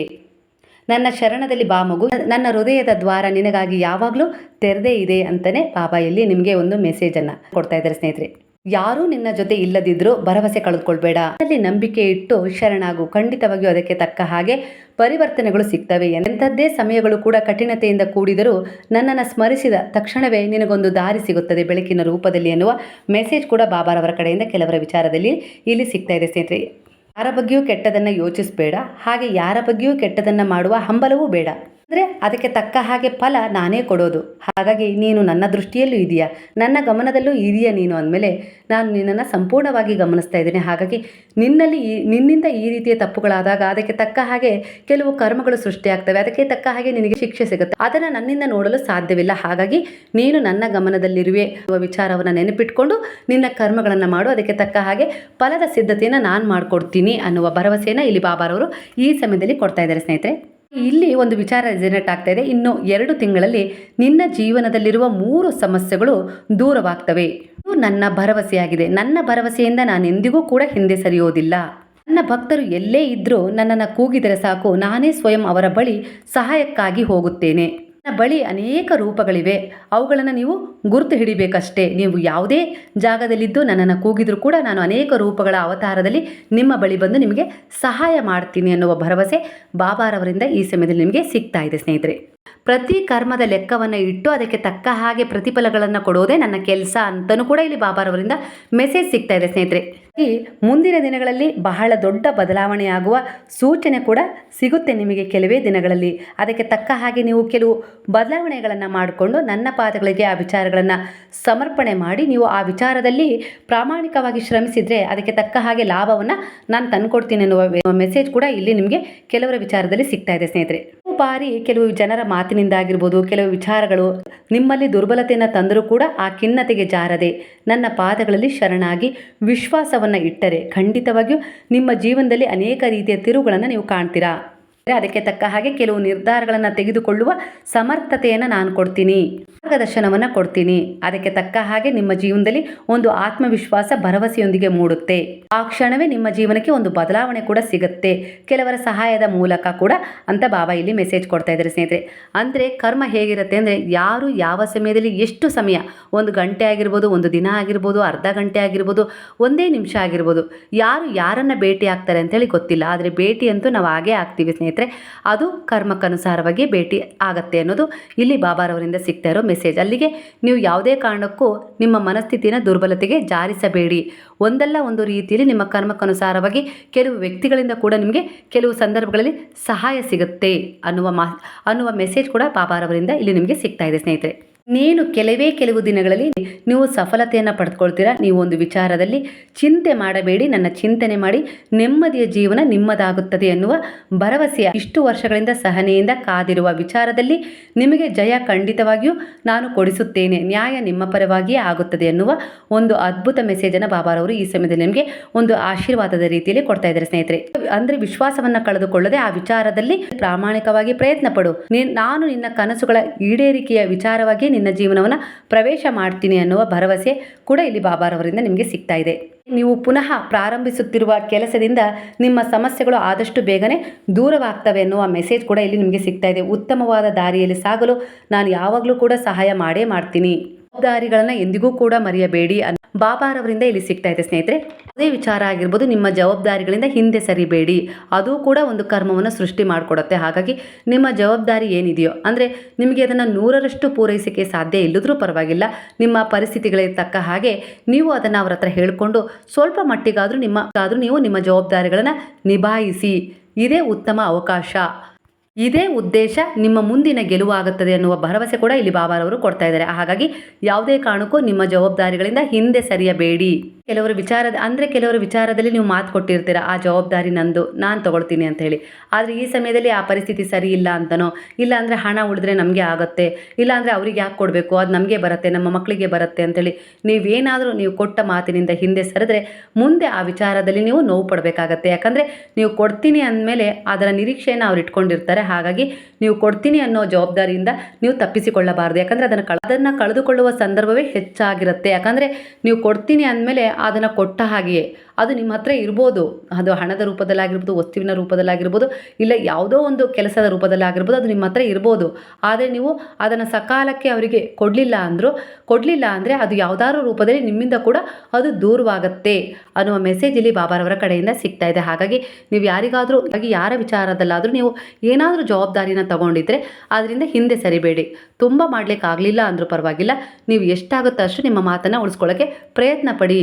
ನನ್ನ ಶರಣದಲ್ಲಿ ಬಾ ಮಗು. ನನ್ನ ಹೃದಯದ ದ್ವಾರ ನಿನಗಾಗಿ ಯಾವಾಗಲೂ ತೆರೆದೇ ಇದೆ ಅಂತಲೇ ಬಾಬಾ ಇಲ್ಲಿ ನಿಮಗೆ ಒಂದು ಮೆಸೇಜನ್ನು ಕೊಡ್ತಾ ಇದ್ದಾರೆ ಸ್ನೇಹಿತರೆ. ಯಾರೂ ನಿನ್ನ ಜೊತೆ ಇಲ್ಲದಿದ್ದರೂ ಭರವಸೆ ಕಳೆದುಕೊಳ್ಬೇಡ. ಅಲ್ಲಿ ನಂಬಿಕೆ ಇಟ್ಟು ಶರಣಾಗು. ಖಂಡಿತವಾಗಿಯೂ ಅದಕ್ಕೆ ತಕ್ಕ ಹಾಗೆ ಪರಿವರ್ತನೆಗಳು ಸಿಗ್ತವೆ. ಎಂಥದ್ದೇ ಸಮಯಗಳು ಕೂಡ ಕಠಿಣತೆಯಿಂದ ಕೂಡಿದರೂ ನನ್ನನ್ನು ಸ್ಮರಿಸಿದ ತಕ್ಷಣವೇ ನಿನಗೊಂದು ದಾರಿ ಸಿಗುತ್ತದೆ ಬೆಳಕಿನ ರೂಪದಲ್ಲಿ ಎನ್ನುವ ಮೆಸೇಜ್ ಕೂಡ ಬಾಬಾರವರ ಕಡೆಯಿಂದ ಕೆಲವರ ವಿಚಾರದಲ್ಲಿ ಇಲ್ಲಿ ಸಿಗ್ತಾ ಇದೆ ಸ್ನೇಹಿತರೆ. ಯಾರ ಬಗ್ಗೆಯೂ ಕೆಟ್ಟದನ್ನು ಯೋಚಿಸಬೇಡ ಹಾಗೆ ಯಾರ ಬಗ್ಗೆಯೂ ಕೆಟ್ಟದನ್ನು ಮಾಡುವ ಹಂಬಲವೂ ಬೇಡ. ಅಂದರೆ ಅದಕ್ಕೆ ತಕ್ಕ ಹಾಗೆ ಫಲ ನಾನೇ ಕೊಡೋದು. ಹಾಗಾಗಿ ನೀನು ನನ್ನ ದೃಷ್ಟಿಯಲ್ಲೂ ಇದೆಯಾ. ನನ್ನ ಗಮನದಲ್ಲೂ ಇದೆಯಾ ನೀನು ಅಂದಮೇಲೆ ನಾನು ನಿನ್ನನ್ನು ಸಂಪೂರ್ಣವಾಗಿ ಗಮನಿಸ್ತಾ ಇದ್ದೀನಿ. ಹಾಗಾಗಿ ನಿನ್ನಲ್ಲಿ ಈ ನಿನ್ನಿಂದ ಈ ರೀತಿಯ ತಪ್ಪುಗಳಾದಾಗ ಅದಕ್ಕೆ ತಕ್ಕ ಹಾಗೆ ಕೆಲವು ಕರ್ಮಗಳು ಸೃಷ್ಟಿಯಾಗ್ತವೆ. ಅದಕ್ಕೆ ತಕ್ಕ ಹಾಗೆ ನಿನಗೆ ಶಿಕ್ಷೆ ಸಿಗುತ್ತೆ. ಅದನ್ನು ನನ್ನಿಂದ ನೋಡಲು ಸಾಧ್ಯವಿಲ್ಲ. ಹಾಗಾಗಿ ನೀನು ನನ್ನ ಗಮನದಲ್ಲಿರುವೆ ವಿಚಾರವನ್ನು ನೆನಪಿಟ್ಕೊಂಡು ನಿನ್ನ ಕರ್ಮಗಳನ್ನು ಮಾಡು. ಅದಕ್ಕೆ ತಕ್ಕ ಹಾಗೆ ಫಲದ ಸಿದ್ಧತೆಯನ್ನು ನಾನು ಮಾಡಿಕೊಡ್ತೀನಿ ಅನ್ನುವ ಭರವಸೆಯನ್ನು ಇಲ್ಲಿ ಬಾಬಾರವರು ಈ ಸಮಯದಲ್ಲಿ ಕೊಡ್ತಾ ಇದ್ದಾರೆ ಸ್ನೇಹಿತರೆ. ಇಲ್ಲಿ ಒಂದು ವಿಚಾರ ಜನರೇಟ್ ಆಗ್ತಾ ಇದೆ. ಇನ್ನು ಎರಡು ತಿಂಗಳಲ್ಲಿ ನಿನ್ನ ಜೀವನದಲ್ಲಿರುವ ಮೂರು ಸಮಸ್ಯೆಗಳು ದೂರವಾಗ್ತವೆ. ಇದು ನನ್ನ ಭರವಸೆಯಾಗಿದೆ. ನನ್ನ ಭರವಸೆಯಿಂದ ನಾನು ಎಂದಿಗೂ ಕೂಡ ಹಿಂದೆ ಸರಿಯೋದಿಲ್ಲ. ನನ್ನ ಭಕ್ತರು ಎಲ್ಲೇ ಇದ್ದರೂ ನನ್ನನ್ನು ಕೂಗಿದರೆ ಸಾಕು. ನಾನೇ ಸ್ವಯಂ ಅವರ ಬಳಿ ಸಹಾಯಕ್ಕಾಗಿ ಹೋಗುತ್ತೇನೆ. ಬಳಿ ಅನೇಕ ರೂಪಗಳಿವೆ. ಅವುಗಳನ್ನು ನೀವು ಗುರುತು ಹಿಡಿಬೇಕಷ್ಟೇ. ನೀವು ಯಾವುದೇ ಜಾಗದಲ್ಲಿದ್ದು ನನ್ನನ್ನು ಕೂಗಿದರೂ ಕೂಡ ನಾನು ಅನೇಕ ರೂಪಗಳ ಅವತಾರದಲ್ಲಿ ನಿಮ್ಮ ಬಳಿ ಬಂದು ನಿಮಗೆ ಸಹಾಯ ಮಾಡ್ತೀನಿ ಅನ್ನುವ ಭರವಸೆ ಬಾಬಾರವರಿಂದ ಈ ಸಮಯದಲ್ಲಿ ನಿಮಗೆ ಸಿಗ್ತಾ ಇದೆ, ಸ್ನೇಹಿತರೆ. ಪ್ರತಿ ಕರ್ಮದ ಲೆಕ್ಕವನ್ನು ಇಟ್ಟು ಅದಕ್ಕೆ ತಕ್ಕ ಹಾಗೆ ಪ್ರತಿಫಲಗಳನ್ನು ಕೊಡೋದೇ ನನ್ನ ಕೆಲಸ ಅಂತಲೂ ಕೂಡ ಇಲ್ಲಿ ಬಾಬಾರವರಿಂದ ಮೆಸೇಜ್ ಸಿಗ್ತಾ ಇದೆ, ಸ್ನೇಹಿತರೆ. ಈ ಮುಂದಿನ ದಿನಗಳಲ್ಲಿ ಬಹಳ ದೊಡ್ಡ ಬದಲಾವಣೆಯಾಗುವ ಸೂಚನೆ ಕೂಡ ಸಿಗುತ್ತೆ ನಿಮಗೆ ಕೆಲವೇ ದಿನಗಳಲ್ಲಿ. ಅದಕ್ಕೆ ತಕ್ಕ ಹಾಗೆ ನೀವು ಕೆಲವು ಬದಲಾವಣೆಗಳನ್ನು ಮಾಡಿಕೊಂಡು ನನ್ನ ಪಾದಗಳಿಗೆ ಆ ವಿಚಾರಗಳನ್ನು ಸಮರ್ಪಣೆ ಮಾಡಿ ನೀವು ಆ ವಿಚಾರದಲ್ಲಿ ಪ್ರಾಮಾಣಿಕವಾಗಿ ಶ್ರಮಿಸಿದರೆ ಅದಕ್ಕೆ ತಕ್ಕ ಹಾಗೆ ಲಾಭವನ್ನು ನಾನು ತಂದುಕೊಡ್ತೀನಿ ಅನ್ನುವ ಮೆಸೇಜ್ ಕೂಡ ಇಲ್ಲಿ ನಿಮಗೆ ಕೆಲವರ ವಿಚಾರದಲ್ಲಿ ಸಿಗ್ತಾ ಇದೆ, ಸ್ನೇಹಿತರೆ. ಬಾರಿ ಕೆಲವು ಜನರ ಮಾತಿನಿಂದ ಆಗಿರ್ಬೋದು ಕೆಲವು ವಿಚಾರಗಳು ನಿಮ್ಮಲ್ಲಿ ದುರ್ಬಲತೆಯನ್ನು ತಂದರೂ ಕೂಡ ಆ ಖಿನ್ನತೆಗೆ ಜಾರದೆ, ನನ್ನ ಪಾದಗಳಲ್ಲಿ ಶರಣಾಗಿ ವಿಶ್ವಾಸವನ್ನು ಇಟ್ಟರೆ ಖಂಡಿತವಾಗಿಯೂ ನಿಮ್ಮ ಜೀವನದಲ್ಲಿ ಅನೇಕ ರೀತಿಯ ತಿರುಗಳನ್ನು ನೀವು ಕಾಣ್ತೀರಾ? ಅದಕ್ಕೆ ತಕ್ಕ ಹಾಗೆ ಕೆಲವು ನಿರ್ಧಾರಗಳನ್ನು ತೆಗೆದುಕೊಳ್ಳುವ ಸಮರ್ಥತೆಯನ್ನು ನಾನು ಕೊಡ್ತೀನಿ. ಮಾರ್ಗದರ್ಶನವನ್ನು ಕೊಡ್ತೀನಿ. ಅದಕ್ಕೆ ತಕ್ಕ ಹಾಗೆ ನಿಮ್ಮ ಜೀವನದಲ್ಲಿ ಒಂದು ಆತ್ಮವಿಶ್ವಾಸ ಭರವಸೆಯೊಂದಿಗೆ ಮೂಡುತ್ತೆ. ಆ ಕ್ಷಣವೇ ನಿಮ್ಮ ಜೀವನಕ್ಕೆ ಒಂದು ಬದಲಾವಣೆ ಕೂಡ ಸಿಗುತ್ತೆ. ಕೆಲವರ ಸಹಾಯದ ಮೂಲಕ ಕೂಡ ಅಂತ ಬಾಬಾ ಇಲ್ಲಿ ಮೆಸೇಜ್ ಕೊಡ್ತಾ ಇದ್ದಾರೆ ಸ್ನೇಹಿತರೆ. ಅಂದರೆ ಕರ್ಮ ಹೇಗಿರುತ್ತೆ ಅಂದರೆ ಯಾರು ಯಾವ ಸಮಯದಲ್ಲಿ ಎಷ್ಟು ಸಮಯ, ಒಂದು ಗಂಟೆ ಆಗಿರ್ಬೋದು, ಒಂದು ದಿನ ಆಗಿರ್ಬೋದು, ಅರ್ಧ ಗಂಟೆ ಆಗಿರ್ಬೋದು, ಒಂದೇ ನಿಮಿಷ ಆಗಿರ್ಬೋದು, ಯಾರು ಯಾರನ್ನು ಭೇಟಿ ಆಗ್ತಾರೆ ಅಂತೇಳಿ ಗೊತ್ತಿಲ್ಲ. ಆದರೆ ಭೇಟಿ ಅಂತೂ ನಾವು ಹಾಗೇ ಆಗ್ತೀವಿ ಸ್ನೇಹಿತರೆ. ಅದು ಕರ್ಮಕ್ಕನುಸಾರವಾಗಿ ಭೇಟಿ ಆಗತ್ತೆ ಅನ್ನೋದು ಇಲ್ಲಿ ಬಾಬಾರವರಿಂದ ಸಿಗ್ತಾ ಇರೋ ಅಲ್ಲಿಗೆ ನೀವು ಯಾವುದೇ ಕಾರಣಕ್ಕೂ ನಿಮ್ಮ ಮನಸ್ಥಿತಿನ ದುರ್ಬಲತೆಗೆ ಜಾರಿಸಬೇಡಿ. ಒಂದಲ್ಲ ಒಂದು ರೀತಿಯಲ್ಲಿ ನಿಮ್ಮ ಕರ್ಮಕ್ಕನುಸಾರವಾಗಿ ಕೆಲವು ವ್ಯಕ್ತಿಗಳಿಂದ ಕೂಡ ನಿಮಗೆ ಕೆಲವು ಸಂದರ್ಭಗಳಲ್ಲಿ ಸಹಾಯ ಸಿಗುತ್ತೆ ಅನ್ನುವ ಮಾ, ಅನ್ನುವ ಮೆಸೇಜ್ ಕೂಡ ಬಾಬಾರವರಿಂದ ಇಲ್ಲಿ ನಿಮಗೆ ಸಿಗ್ತಾ ಇದೆ ಸ್ನೇಹಿತರೆ. ನೀನು ಕೆಲವೇ ಕೆಲವು ದಿನಗಳಲ್ಲಿ ನೀವು ಸಫಲತೆಯನ್ನು ಪಡೆದುಕೊಳ್ತೀರಾ? ನೀವು ಒಂದು ವಿಚಾರದಲ್ಲಿ ಚಿಂತೆ ಮಾಡಬೇಡಿ, ನನ್ನ ಚಿಂತನೆ ಮಾಡಿ ನೆಮ್ಮದಿಯ ಜೀವನ ನಿಮ್ಮದಾಗುತ್ತದೆ ಎನ್ನುವ ಭರವಸೆಯ ಇಷ್ಟು ವರ್ಷಗಳಿಂದ ಸಹನೆಯಿಂದ ಕಾದಿರುವ ವಿಚಾರದಲ್ಲಿ ನಿಮಗೆ ಜಯ ಖಂಡಿತವಾಗಿಯೂ ನಾನು ಕೊಡಿಸುತ್ತೇನೆ. ನ್ಯಾಯ ನಿಮ್ಮ ಪರವಾಗಿಯೇ ಆಗುತ್ತದೆ ಎನ್ನುವ ಒಂದು ಅದ್ಭುತ ಮೆಸೇಜನ್ನು ಬಾಬಾರವರು ಈ ಸಮಯದಲ್ಲಿ ನಿಮಗೆ ಒಂದು ಆಶೀರ್ವಾದದ ರೀತಿಯಲ್ಲಿ ಕೊಡ್ತಾ ಇದ್ದಾರೆ ಸ್ನೇಹಿತರೆ. ಅಂದರೆ ವಿಶ್ವಾಸವನ್ನು ಕಳೆದುಕೊಳ್ಳದೆ ಆ ವಿಚಾರದಲ್ಲಿ ಪ್ರಾಮಾಣಿಕವಾಗಿ ಪ್ರಯತ್ನ ಪಡು. ನಾನು ನಿನ್ನ ಕನಸುಗಳ ಈಡೇರಿಕೆಯ ವಿಚಾರವಾಗಿ ನಿನ್ನ ಜೀವನವನ್ನು ಪ್ರವೇಶ ಮಾಡ್ತೀನಿ ಅನ್ನುವ ಭರವಸೆ ಕೂಡ ಇಲ್ಲಿ ಬಾಬಾರವರಿಂದ ನಿಮಗೆ ಸಿಗ್ತಾ ಇದೆ. ನೀವು ಪುನಃ ಪ್ರಾರಂಭಿಸುತ್ತಿರುವ ಕೆಲಸದಿಂದ ನಿಮ್ಮ ಸಮಸ್ಯೆಗಳು ಆದಷ್ಟು ಬೇಗನೆ ದೂರವಾಗ್ತವೆ ಅನ್ನುವ ಮೆಸೇಜ್ ಕೂಡ ಇಲ್ಲಿ ನಿಮಗೆ ಸಿಗ್ತಾ ಇದೆ. ಉತ್ತಮವಾದ ದಾರಿಯಲ್ಲಿ ಸಾಗಲು ನಾನು ಯಾವಾಗಲೂ ಕೂಡ ಸಹಾಯ ಮಾಡೇ ಮಾಡ್ತೀನಿ. ಜವಾಬ್ದಾರಿಗಳನ್ನು ಎಂದಿಗೂ ಕೂಡ ಮರೆಯಬೇಡಿ ಬಾಬಾರವರಿಂದ ಇಲ್ಲಿ ಸಿಗ್ತಾ ಇದೆ ಸ್ನೇಹಿತರೆ. ಅದೇ ವಿಚಾರ ಆಗಿರ್ಬೋದು, ನಿಮ್ಮ ಜವಾಬ್ದಾರಿಗಳಿಂದ ಹಿಂದೆ ಸರಿಬೇಡಿ. ಅದು ಕೂಡ ಒಂದು ಕರ್ಮವನ್ನು ಸೃಷ್ಟಿ ಮಾಡಿಕೊಡುತ್ತೆ. ಹಾಗಾಗಿ ನಿಮ್ಮ ಜವಾಬ್ದಾರಿ ಏನಿದೆಯೋ, ಅಂದರೆ ನಿಮಗೆ ಅದನ್ನು ನೂರರಷ್ಟು ಪೂರೈಸೋಕ್ಕೆ ಸಾಧ್ಯ ಇಲ್ಲದ್ರೂ ಪರವಾಗಿಲ್ಲ. ನಿಮ್ಮ ಪರಿಸ್ಥಿತಿಗಳಿಗೆ ತಕ್ಕ ಹಾಗೆ ನೀವು ಅದನ್ನು ಅವರ ಹತ್ರ ಹೇಳಿಕೊಂಡು ಸ್ವಲ್ಪ ಮಟ್ಟಿಗಾದರೂ ನಿಮ್ಮ, ಆದರೂ ನೀವು ನಿಮ್ಮ ಜವಾಬ್ದಾರಿಗಳನ್ನು ನಿಭಾಯಿಸಿ. ಇದೇ ಉತ್ತಮ ಅವಕಾಶ. ಇದೇ ಉದ್ದೇಶ ನಿಮ್ಮ ಮುಂದಿನ ಗೆಲುವಾಗುತ್ತದೆ ಅನ್ನುವ ಭರವಸೆ ಕೂಡ ಇಲ್ಲಿ ಬಾಬಾರವರು ಕೊಡ್ತಾ ಇದ್ದಾರೆ. ಹಾಗಾಗಿ ಯಾವುದೇ ಕಾರಣಕ್ಕೂ ನಿಮ್ಮ ಜವಾಬ್ದಾರಿಗಳಿಂದ ಹಿಂದೆ ಸರಿಯಬೇಡಿ. ಕೆಲವರು ವಿಚಾರದ, ಅಂದರೆ ಕೆಲವರು ವಿಚಾರದಲ್ಲಿ ನೀವು ಮಾತು ಕೊಟ್ಟಿರ್ತೀರ, ಆ ಜವಾಬ್ದಾರಿ ನಂದು, ನಾನು ತೊಗೊಳ್ತೀನಿ ಅಂತ ಹೇಳಿ. ಆದರೆ ಈ ಸಮಯದಲ್ಲಿ ಆ ಪರಿಸ್ಥಿತಿ ಸರಿ ಇಲ್ಲ ಅಂತನೋ, ಇಲ್ಲ ಅಂದರೆ ಹಣ ಉಳಿದ್ರೆ ನಮಗೆ ಆಗುತ್ತೆ, ಇಲ್ಲ ಅಂದರೆ ಅವ್ರಿಗೆ ಯಾಕೆ ಕೊಡಬೇಕು, ಅದು ನಮಗೆ ಬರುತ್ತೆ, ನಮ್ಮ ಮಕ್ಕಳಿಗೆ ಬರುತ್ತೆ ಅಂತೇಳಿ ನೀವೇನಾದರೂ ನೀವು ಕೊಟ್ಟ ಮಾತಿನಿಂದ ಹಿಂದೆ ಸರಿದ್ರೆ ಮುಂದೆ ಆ ವಿಚಾರದಲ್ಲಿ ನೀವು ನೋವು ಪಡಬೇಕಾಗತ್ತೆ. ಯಾಕಂದರೆ ನೀವು ಕೊಡ್ತೀನಿ ಅಂದಮೇಲೆ ಅದರ ನಿರೀಕ್ಷೆಯನ್ನು ಅವ್ರು ಇಟ್ಕೊಂಡಿರ್ತಾರೆ. ಹಾಗಾಗಿ ನೀವು ಕೊಡ್ತೀನಿ ಅನ್ನೋ ಜವಾಬ್ದಾರಿಯಿಂದ ನೀವು ತಪ್ಪಿಸಿಕೊಳ್ಳಬಾರದು. ಯಾಕಂದರೆ ಅದನ್ನು ಕಳ, ಅದನ್ನು ಕಳೆದುಕೊಳ್ಳುವ ಸಂದರ್ಭವೇ ಹೆಚ್ಚಾಗಿರುತ್ತೆ. ಯಾಕಂದರೆ ನೀವು ಕೊಡ್ತೀನಿ ಅಂದಮೇಲೆ ಅದನ್ನು ಕೊಟ್ಟ ಹಾಗೆಯೇ. ಅದು ನಿಮ್ಮ ಹತ್ರ ಇರ್ಬೋದು. ಅದು ಹಣದ ರೂಪದಲ್ಲಾಗಿರ್ಬೋದು ವಸ್ತುವಿನ ರೂಪದಲ್ಲಾಗಿರ್ಬೋದು, ಇಲ್ಲ ಯಾವುದೋ ಒಂದು ಕೆಲಸದ ರೂಪದಲ್ಲಾಗಿರ್ಬೋದು, ಅದು ನಿಮ್ಮ ಹತ್ರ ಇರ್ಬೋದು. ಆದರೆ ನೀವು ಅದನ್ನು ಸಕಾಲಕ್ಕೆ ಅವರಿಗೆ ಕೊಡಲಿಲ್ಲ ಅಂದರೂ, ಕೊಡಲಿಲ್ಲ ಅಂದರೆ ಅದು ಯಾವುದಾದ್ರೂ ರೂಪದಲ್ಲಿ ನಿಮ್ಮಿಂದ ಕೂಡ ಅದು ದೂರವಾಗುತ್ತೆ ಅನ್ನುವ ಮೆಸೇಜ್ ಇಲ್ಲಿ ಬಾಬಾರವರ ಕಡೆಯಿಂದ ಸಿಗ್ತಾ ಇದೆ. ಹಾಗಾಗಿ ನೀವು ಯಾರಿಗಾದರೂ ಹಾಗೆ ಯಾರ ವಿಚಾರದಲ್ಲಾದರೂ ನೀವು ಏನಾದರೂ ಜವಾಬ್ದಾರಿನ ತಗೊಂಡಿದ್ರೆ ಅದರಿಂದ ಹಿಂದೆ ಸರಿಬೇಡಿ. ತುಂಬ ಮಾಡಲಿಕ್ಕಾಗಲಿಲ್ಲ ಅಂದರೂ ಪರವಾಗಿಲ್ಲ. ನೀವು ಎಷ್ಟಾಗುತ್ತೋ ಅಷ್ಟು ನಿಮ್ಮ ಮಾತನ್ನು ಉಳಿಸ್ಕೊಳ್ಳೋಕ್ಕೆ ಪ್ರಯತ್ನ ಪಡಿ.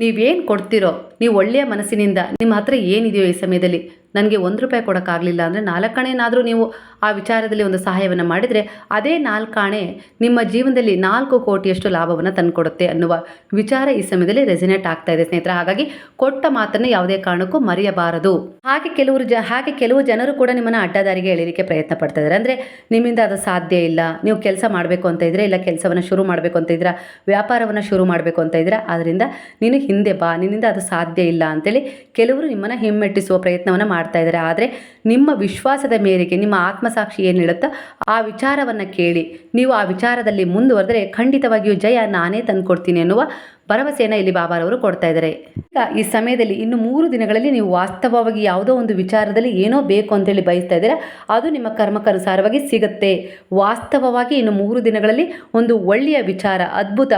ನೀವೇನು ಕೊಡ್ತೀರೋ ನೀವು ಒಳ್ಳೆಯ ಮನಸ್ಸಿನಿಂದ ನಿಮ್ಮ ಹತ್ರ ಏನಿದೆಯೋ ಈ ಸಮಯದಲ್ಲಿ. ನನಗೆ ಒಂದು ರೂಪಾಯಿ ಕೊಡೋಕ್ಕಾಗಲಿಲ್ಲ ಅಂದರೆ ನಾಲ್ಕಾಣೆನಾದರೂ ನೀವು ಆ ವಿಚಾರದಲ್ಲಿ ಒಂದು ಸಹಾಯವನ್ನು ಮಾಡಿದರೆ ಅದೇ ನಾಲ್ಕಾಣೆ ನಿಮ್ಮ ಜೀವನದಲ್ಲಿ ನಾಲ್ಕು ಕೋಟಿಯಷ್ಟು ಲಾಭವನ್ನು ತಂದುಕೊಡುತ್ತೆ ಅನ್ನುವ ವಿಚಾರ ಈ ಸಮಯದಲ್ಲಿ ರೆಸಿನೇಟ್ ಆಗ್ತಾ ಇದೆ ಸ್ನೇಹಿತರೆ. ಹಾಗಾಗಿ ಕೊಟ್ಟ ಮಾತನ್ನು ಯಾವುದೇ ಕಾರಣಕ್ಕೂ ಮರೆಯಬಾರದು. ಹಾಗೆ ಕೆಲವರು ಜ, ಹಾಗೆ ಕೆಲವು ಜನರು ಕೂಡ ನಿಮ್ಮನ್ನು ಅಡ್ಡದಾರಿಗೆ ಎಳೀಲಿಕ್ಕೆ ಪ್ರಯತ್ನ ಪಡ್ತಾ ಇದ್ದಾರೆ. ಅಂದರೆ ನಿಮ್ಮಿಂದ ಅದು ಸಾಧ್ಯ ಇಲ್ಲ, ನೀವು ಕೆಲಸ ಮಾಡಬೇಕು ಅಂತ ಇದ್ದರೆ ಇಲ್ಲ ಕೆಲಸವನ್ನು ಶುರು ಮಾಡಬೇಕು ಅಂತ ಇದ್ದೀರಾ ವ್ಯಾಪಾರವನ್ನು ಶುರು ಮಾಡಬೇಕು ಅಂತ ಇದ್ದೀರಾ ಆದ್ದರಿಂದ ನೀನು ಹಿಂದೆ ಬಾ, ನಿನ್ನಿಂದ ಅದು ಸಾಧ್ಯ ಇಲ್ಲ ಅಂತೇಳಿ ಕೆಲವರು ನಿಮ್ಮನ್ನು ಹಿಮ್ಮೆಟ್ಟಿಸುವ ಪ್ರಯತ್ನವನ್ನು ಮಾಡ್ತಾ ಇದ್ದಾರೆ. ಆದರೆ ನಿಮ್ಮ ವಿಶ್ವಾಸದ ಮೇರೆಗೆ, ನಿಮ್ಮ ಆತ್ಮಸಾಕ್ಷಿ ಏನು ಹೇಳುತ್ತಾ? ಆ ವಿಚಾರವನ್ನು ಕೇಳಿ. ನೀವು ಆ ವಿಚಾರದಲ್ಲಿ ಮುಂದುವರೆದರೆ ಖಂಡಿತವಾಗಿಯೂ ಜಯ ನಾನೇ ತಂದುಕೊಡ್ತೀನಿ ಅನ್ನುವ ಭರವಸೆಯನ್ನು ಇಲ್ಲಿ ಬಾಬಾರವರು ಕೊಡ್ತಾ ಇದ್ದಾರೆ. ಈಗ ಈ ಸಮಯದಲ್ಲಿ ಇನ್ನು ಮೂರು ದಿನಗಳಲ್ಲಿ ನೀವು ವಾಸ್ತವವಾಗಿ ಯಾವುದೋ ಒಂದು ವಿಚಾರದಲ್ಲಿ ಏನೋ ಬೇಕು ಅಂತೇಳಿ ಬಯಸ್ತಾ ಇದ್ದೀರಾ? ಅದು ನಿಮ್ಮ ಕರ್ಮಕ್ಕನುಸಾರವಾಗಿ ಸಿಗುತ್ತೆ. ವಾಸ್ತವವಾಗಿ ಇನ್ನು ಮೂರು ದಿನಗಳಲ್ಲಿ ಒಂದು ಒಳ್ಳೆಯ ವಿಚಾರ, ಅದ್ಭುತ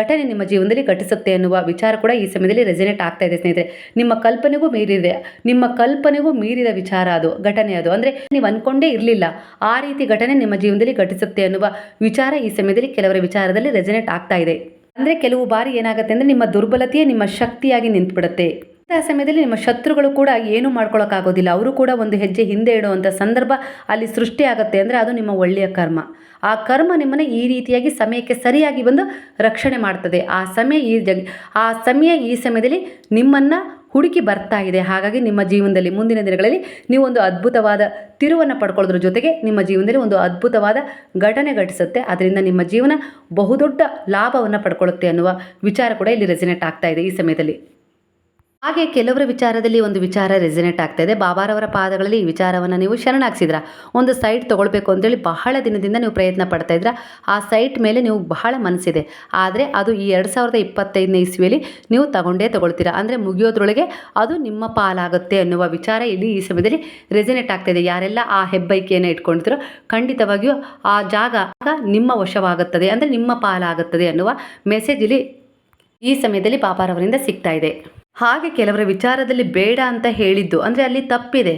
ಘಟನೆ ನಿಮ್ಮ ಜೀವನದಲ್ಲಿ ಘಟಿಸುತ್ತೆ ಅನ್ನುವ ವಿಚಾರ ಕೂಡ ಈ ಸಮಯದಲ್ಲಿ ರೆಸಿನೇಟ್ ಆಗ್ತಾ ಇದೆ ಸ್ನೇಹಿತರೆ. ನಿಮ್ಮ ಕಲ್ಪನೆಗೂ ಮೀರಿದೆ. ನಿಮ್ಮ ಕಲ್ಪನೆಗೂ ಮೀರಿದ ವಿಚಾರ ಅದು, ಘಟನೆ ಅದು. ಅಂದರೆ ನೀವು ಅಂದ್ಕೊಂಡೇ ಇರಲಿಲ್ಲ ಆ ರೀತಿ ಘಟನೆ ನಿಮ್ಮ ಜೀವನದಲ್ಲಿ ಘಟಿಸುತ್ತೆ ಅನ್ನುವ ವಿಚಾರ ಈ ಸಮಯದಲ್ಲಿ ಕೆಲವರ ವಿಚಾರದಲ್ಲಿ ರೆಸಿನೇಟ್ ಆಗ್ತಾ ಇದೆ. ಅಂದರೆ ಕೆಲವು ಬಾರಿ ಏನಾಗುತ್ತೆ ಅಂದರೆ ನಿಮ್ಮ ದುರ್ಬಲತೆಯೇ ನಿಮ್ಮ ಶಕ್ತಿಯಾಗಿ ನಿಂತುಬಿಡುತ್ತೆ. ಇಂತಹ ಸಮಯದಲ್ಲಿ ನಿಮ್ಮ ಶತ್ರುಗಳು ಕೂಡ ಏನು ಮಾಡ್ಕೊಳ್ಳೋಕ್ಕಾಗೋದಿಲ್ಲ ಅವರು ಕೂಡ ಒಂದು ಹೆಜ್ಜೆ ಹಿಂದೆ ಇಡುವಂಥ ಸಂದರ್ಭ ಅಲ್ಲಿ ಸೃಷ್ಟಿಯಾಗುತ್ತೆ ಅಂದರೆ ಅದು ನಿಮ್ಮ ಒಳ್ಳೆಯ ಕರ್ಮ. ಆ ಕರ್ಮ ನಿಮ್ಮನ್ನು ಈ ರೀತಿಯಾಗಿ ಸಮಯಕ್ಕೆ ಸರಿಯಾಗಿ ಬಂದು ರಕ್ಷಣೆ ಮಾಡ್ತದೆ. ಆ ಸಮಯ ಈ ಜಗ್, ಆ ಸಮಯ ಈ ಸಮಯದಲ್ಲಿ ನಿಮ್ಮನ್ನು ಹುಡುಕಿ ಬರ್ತಾ ಇದೆ. ಹಾಗಾಗಿ ನಿಮ್ಮ ಜೀವನದಲ್ಲಿ ಮುಂದಿನ ದಿನಗಳಲ್ಲಿ ನೀವು ಒಂದು ಅದ್ಭುತವಾದ ತಿರುವನ್ನು ಪಡ್ಕೊಳ್ಳೋದ್ರ ಜೊತೆಗೆ ನಿಮ್ಮ ಜೀವನದಲ್ಲಿ ಒಂದು ಅದ್ಭುತವಾದ ಘಟನೆ ಘಟಿಸುತ್ತೆ. ಅದರಿಂದ ನಿಮ್ಮ ಜೀವನ ಬಹುದೊಡ್ಡ ಲಾಭವನ್ನು ಪಡ್ಕೊಳ್ಳುತ್ತೆ ಅನ್ನುವ ವಿಚಾರ ಕೂಡ ಇಲ್ಲಿ ರೆಸಿನೇಟ್ ಆಗ್ತಾ ಇದೆ ಈ ಸಮಯದಲ್ಲಿ. ಹಾಗೆ ಕೆಲವರ ವಿಚಾರದಲ್ಲಿ ಒಂದು ವಿಚಾರ ರೆಸಿನೇಟ್ ಆಗ್ತಾ ಇದೆ. ಬಾಬಾರವರ ಪಾದಗಳಲ್ಲಿ ಈ ವಿಚಾರವನ್ನು ನೀವು ಶರಣಾಗ್ಸಿದ್ರ? ಒಂದು ಸೈಟ್ ತೊಗೊಳ್ಬೇಕು ಅಂತೇಳಿ ಬಹಳ ದಿನದಿಂದ ನೀವು ಪ್ರಯತ್ನ ಪಡ್ತಾ ಇದ್ರ? ಆ ಸೈಟ್ ಮೇಲೆ ನೀವು ಬಹಳ ಮನಸ್ಸಿದೆ. ಆದರೆ ಅದು ಈ ಎರಡು ಸಾವಿರದ ಇಪ್ಪತ್ತೈದನೇ ಇಸ್ವಿಯಲ್ಲಿ ನೀವು ತಗೊಂಡೇ ತಗೊಳ್ತೀರಾ? ಅಂದರೆ ಮುಗಿಯೋದ್ರೊಳಗೆ ಅದು ನಿಮ್ಮ ಪಾಲಾಗುತ್ತೆ ಅನ್ನುವ ವಿಚಾರ ಇಲ್ಲಿ ಈ ಸಮಯದಲ್ಲಿ ರೆಸಿನೇಟ್ ಆಗ್ತಾ ಇದೆ. ಯಾರೆಲ್ಲ ಆ ಹೆಬ್ಬೈಕೆಯನ್ನು ಇಟ್ಕೊಂಡಿರೋ ಖಂಡಿತವಾಗಿಯೂ ಆ ಜಾಗ ನಿಮ್ಮ ವಶವಾಗುತ್ತದೆ. ಅಂದರೆ ನಿಮ್ಮ ಪಾಲಾಗುತ್ತದೆ ಅನ್ನುವ ಮೆಸೇಜ್ ಇಲ್ಲಿ ಈ ಸಮಯದಲ್ಲಿ ಬಾಬಾರವರಿಂದ ಸಿಗ್ತಾ ಇದೆ. ಹಾಗೆ ಕೆಲವರ ವಿಚಾರದಲ್ಲಿ ಬೇಡ ಅಂತ ಹೇಳಿದ್ದು. ಅಂದರೆ ಅಲ್ಲಿ ತಪ್ಪಿದೆ.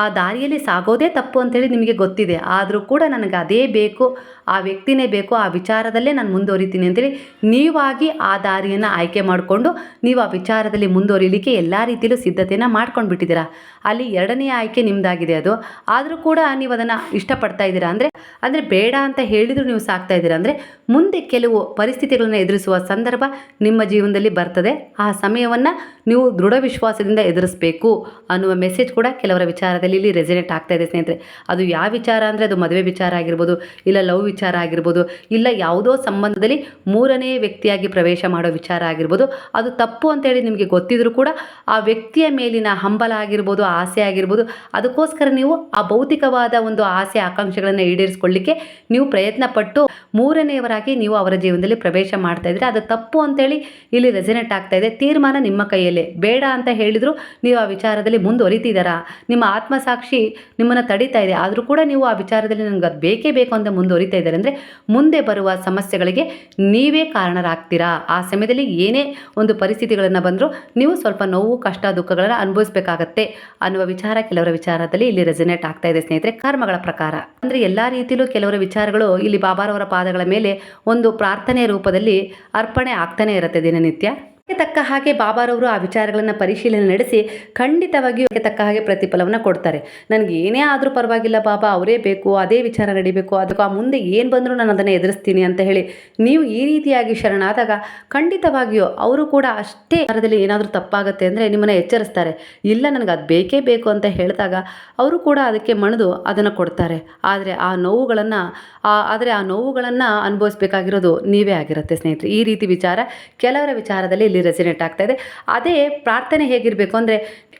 ಆ ದಾರಿಯಲ್ಲಿ ಸಾಗೋದೇ ತಪ್ಪು ಅಂತೇಳಿ ನಿಮಗೆ ಗೊತ್ತಿದೆ. ಆದರೂ ಕೂಡ ನನಗೆ ಅದೇ ಬೇಕು, ಆ ವ್ಯಕ್ತಿನೇ ಬೇಕು, ಆ ವಿಚಾರದಲ್ಲೇ ನಾನು ಮುಂದುವರಿತೀನಿ ಅಂತೇಳಿ ನೀವಾಗಿ ಆ ದಾರಿಯನ್ನು ಆಯ್ಕೆ ಮಾಡಿಕೊಂಡು ನೀವು ಆ ವಿಚಾರದಲ್ಲಿ ಮುಂದುವರಿಲಿಕ್ಕೆ ಎಲ್ಲ ರೀತಿಯಲ್ಲೂ ಸಿದ್ಧತೆಯನ್ನು ಮಾಡ್ಕೊಂಡು ಬಿಟ್ಟಿದ್ದೀರಾ ಅಲ್ಲಿ ಎರಡನೇ ಆಯ್ಕೆ ನಿಮ್ಮದಾಗಿದೆ ಅದು. ಆದರೂ ಕೂಡ ನೀವು ಅದನ್ನು ಇಷ್ಟಪಡ್ತಾ ಇದ್ದೀರಾ ಅಂದರೆ ಅಂದರೆ ಬೇಡ ಅಂತ ಹೇಳಿದರೂ ನೀವು ಸಾಕ್ತಾ ಇದ್ದೀರಾ ಅಂದರೆ, ಮುಂದೆ ಕೆಲವು ಪರಿಸ್ಥಿತಿಗಳನ್ನು ಎದುರಿಸುವ ಸಂದರ್ಭ ನಿಮ್ಮ ಜೀವನದಲ್ಲಿ ಬರ್ತದೆ. ಆ ಸಮಯವನ್ನು ನೀವು ದೃಢ ವಿಶ್ವಾಸದಿಂದ ಎದುರಿಸಬೇಕು ಅನ್ನುವ ಮೆಸೇಜ್ ಕೂಡ ಕೆಲವರ ವಿಚಾರದಲ್ಲಿ ಇಲ್ಲಿ ರೆಸಿನೇಟ್ ಆಗ್ತಾ ಇದೆ ಸ್ನೇಹಿತರೆ. ಅದು ಯಾವ ವಿಚಾರ ಅಂದರೆ ಅದು ಮದುವೆ ವಿಚಾರ ಆಗಿರ್ಬೋದು, ಇಲ್ಲ ಲವ್ ವಿಚಾರ ಆಗಿರ್ಬೋದು, ಇಲ್ಲ ಯಾವುದೋ ಸಂಬಂಧದಲ್ಲಿ ಮೂರನೇ ವ್ಯಕ್ತಿಯಾಗಿ ಪ್ರವೇಶ ಮಾಡೋ ವಿಚಾರ ಆಗಿರ್ಬೋದು, ಅದು ತಪ್ಪು ಅಂತೇಳಿ ನಿಮಗೆ ಗೊತ್ತಿದ್ರೂ ಕೂಡ ಆ ವ್ಯಕ್ತಿಯ ಮೇಲಿನ ಹಂಬಲ ಆಗಿರ್ಬೋದು, ಆಸೆ ಆಗಿರ್ಬೋದು, ಅದಕ್ಕೋಸ್ಕರ ನೀವು ಆ ಭೌತಿಕವಾದ ಒಂದು ಆಸೆ ಆಕಾಂಕ್ಷೆಗಳನ್ನು ಈಡೇರಿಸ್ಕೊಳ್ಳಿಕ್ಕೆ ನೀವು ಪ್ರಯತ್ನ ಪಟ್ಟು ಮೂರನೆಯವರಾಗಿ ನೀವು ಅವರ ಜೀವನದಲ್ಲಿ ಪ್ರವೇಶ ಮಾಡ್ತಾ ಇದ್ರೆ ಅದು ತಪ್ಪು ಅಂತೇಳಿ ಇಲ್ಲಿ ರೆಸಿನೆಟ್ ಆಗ್ತಾ ಇದೆ. ತೀರ್ಮಾನ ನಿಮ್ಮ ಕೈಯಲ್ಲೇ. ಬೇಡ ಅಂತ ಹೇಳಿದ್ರು ನೀವು ಆ ವಿಚಾರದಲ್ಲಿ ಮುಂದುವರಿತಿದ್ದೀರಾ? ನಿಮ್ಮ ಆತ್ಮಸಾಕ್ಷಿ ನಿಮ್ಮನ್ನು ತಡೀತಾ ಇದೆ. ಆದರೂ ಕೂಡ ನೀವು ಆ ವಿಚಾರದಲ್ಲಿ ನನಗೆ ಅದು ಬೇಕೇ ಬೇಕು ಅಂತ ಮುಂದುವರಿತಾ ಇದ್ದಾರೆ. ಅಂದರೆ ಮುಂದೆ ಬರುವ ಸಮಸ್ಯೆಗಳಿಗೆ ನೀವೇ ಕಾರಣರಾಗ್ತೀರಾ? ಆ ಸಮಯದಲ್ಲಿ ಏನೇ ಒಂದು ಪರಿಸ್ಥಿತಿಗಳನ್ನು ಬಂದರೂ ನೀವು ಸ್ವಲ್ಪ ನೋವು, ಕಷ್ಟ, ದುಃಖಗಳನ್ನು ಅನುಭವಿಸಬೇಕಾಗತ್ತೆ ಅನ್ನುವ ವಿಚಾರ ಕೆಲವರ ವಿಚಾರದಲ್ಲಿ ಇಲ್ಲಿ ರೆಸಿನೇಟ್ ಆಗ್ತಾ ಇದೆ ಸ್ನೇಹಿತರೆ. ಕರ್ಮಗಳ ಪ್ರಕಾರ. ಅಂದರೆ ಎಲ್ಲ ರೀತಿಯಲ್ಲೂ ಕೆಲವರ ವಿಚಾರಗಳು ಇಲ್ಲಿ ಬಾಬಾರವರ ಪಾದಗಳ ಮೇಲೆ ಒಂದು ಪ್ರಾರ್ಥನೆಯ ರೂಪದಲ್ಲಿ ಅರ್ಪಣೆ ಆಗ್ತಾನೆ ಇರುತ್ತೆ ದಿನನಿತ್ಯ. ತಕ್ಕ ಹಾಗೆ ಬಾಬಾರವರು ಆ ವಿಚಾರಗಳನ್ನು ಪರಿಶೀಲನೆ ನಡೆಸಿ ಖಂಡಿತವಾಗಿಯೂ ಅದಕ್ಕೆ ತಕ್ಕ ಹಾಗೆ ಪ್ರತಿಫಲವನ್ನು ಕೊಡ್ತಾರೆ. ನನಗೆ ಏನೇ ಆದರೂ ಪರವಾಗಿಲ್ಲ ಬಾಬಾ, ಅವರೇ ಬೇಕು, ಅದೇ ವಿಚಾರ ನಡಿಬೇಕು, ಅದಕ್ಕೆ ಆ ಮುಂದೆ ಏನು ಬಂದರೂ ನಾನು ಅದನ್ನು ಎದುರಿಸ್ತೀನಿ ಅಂತ ಹೇಳಿ ನೀವು ಈ ರೀತಿಯಾಗಿ ಶರಣಾದಾಗ ಖಂಡಿತವಾಗಿಯೂ ಅವರು ಕೂಡ ಅಷ್ಟೇ ವಿಚಾರದಲ್ಲಿ ಏನಾದರೂ ತಪ್ಪಾಗುತ್ತೆ ಅಂದರೆ ನಿಮ್ಮನ್ನು ಎಚ್ಚರಿಸ್ತಾರೆ. ಇಲ್ಲ, ನನಗೆ ಅದು ಬೇಕೇ ಬೇಕು ಅಂತ ಹೇಳಿದಾಗ ಅವರು ಕೂಡ ಅದಕ್ಕೆ ಮಣಿದು ಅದನ್ನು ಕೊಡ್ತಾರೆ. ಆದರೆ ಆ ನೋವುಗಳನ್ನು ಆದರೆ ಆ ನೋವುಗಳನ್ನು ಅನುಭವಿಸ್ಬೇಕಾಗಿರೋದು ನೀವೇ ಆಗಿರುತ್ತೆ ಸ್ನೇಹಿತರೆ. ಈ ರೀತಿ ವಿಚಾರ ಕೆಲವರ ವಿಚಾರದಲ್ಲಿ ಇಲ್ಲಿ ರೆಸಿನೇಟ್ ಆಗ್ತಾ ಇದೆ. ಅದೇ ಪ್ರಾರ್ಥನೆ ಹೇಗಿರಬೇಕು ಅಂದರೆ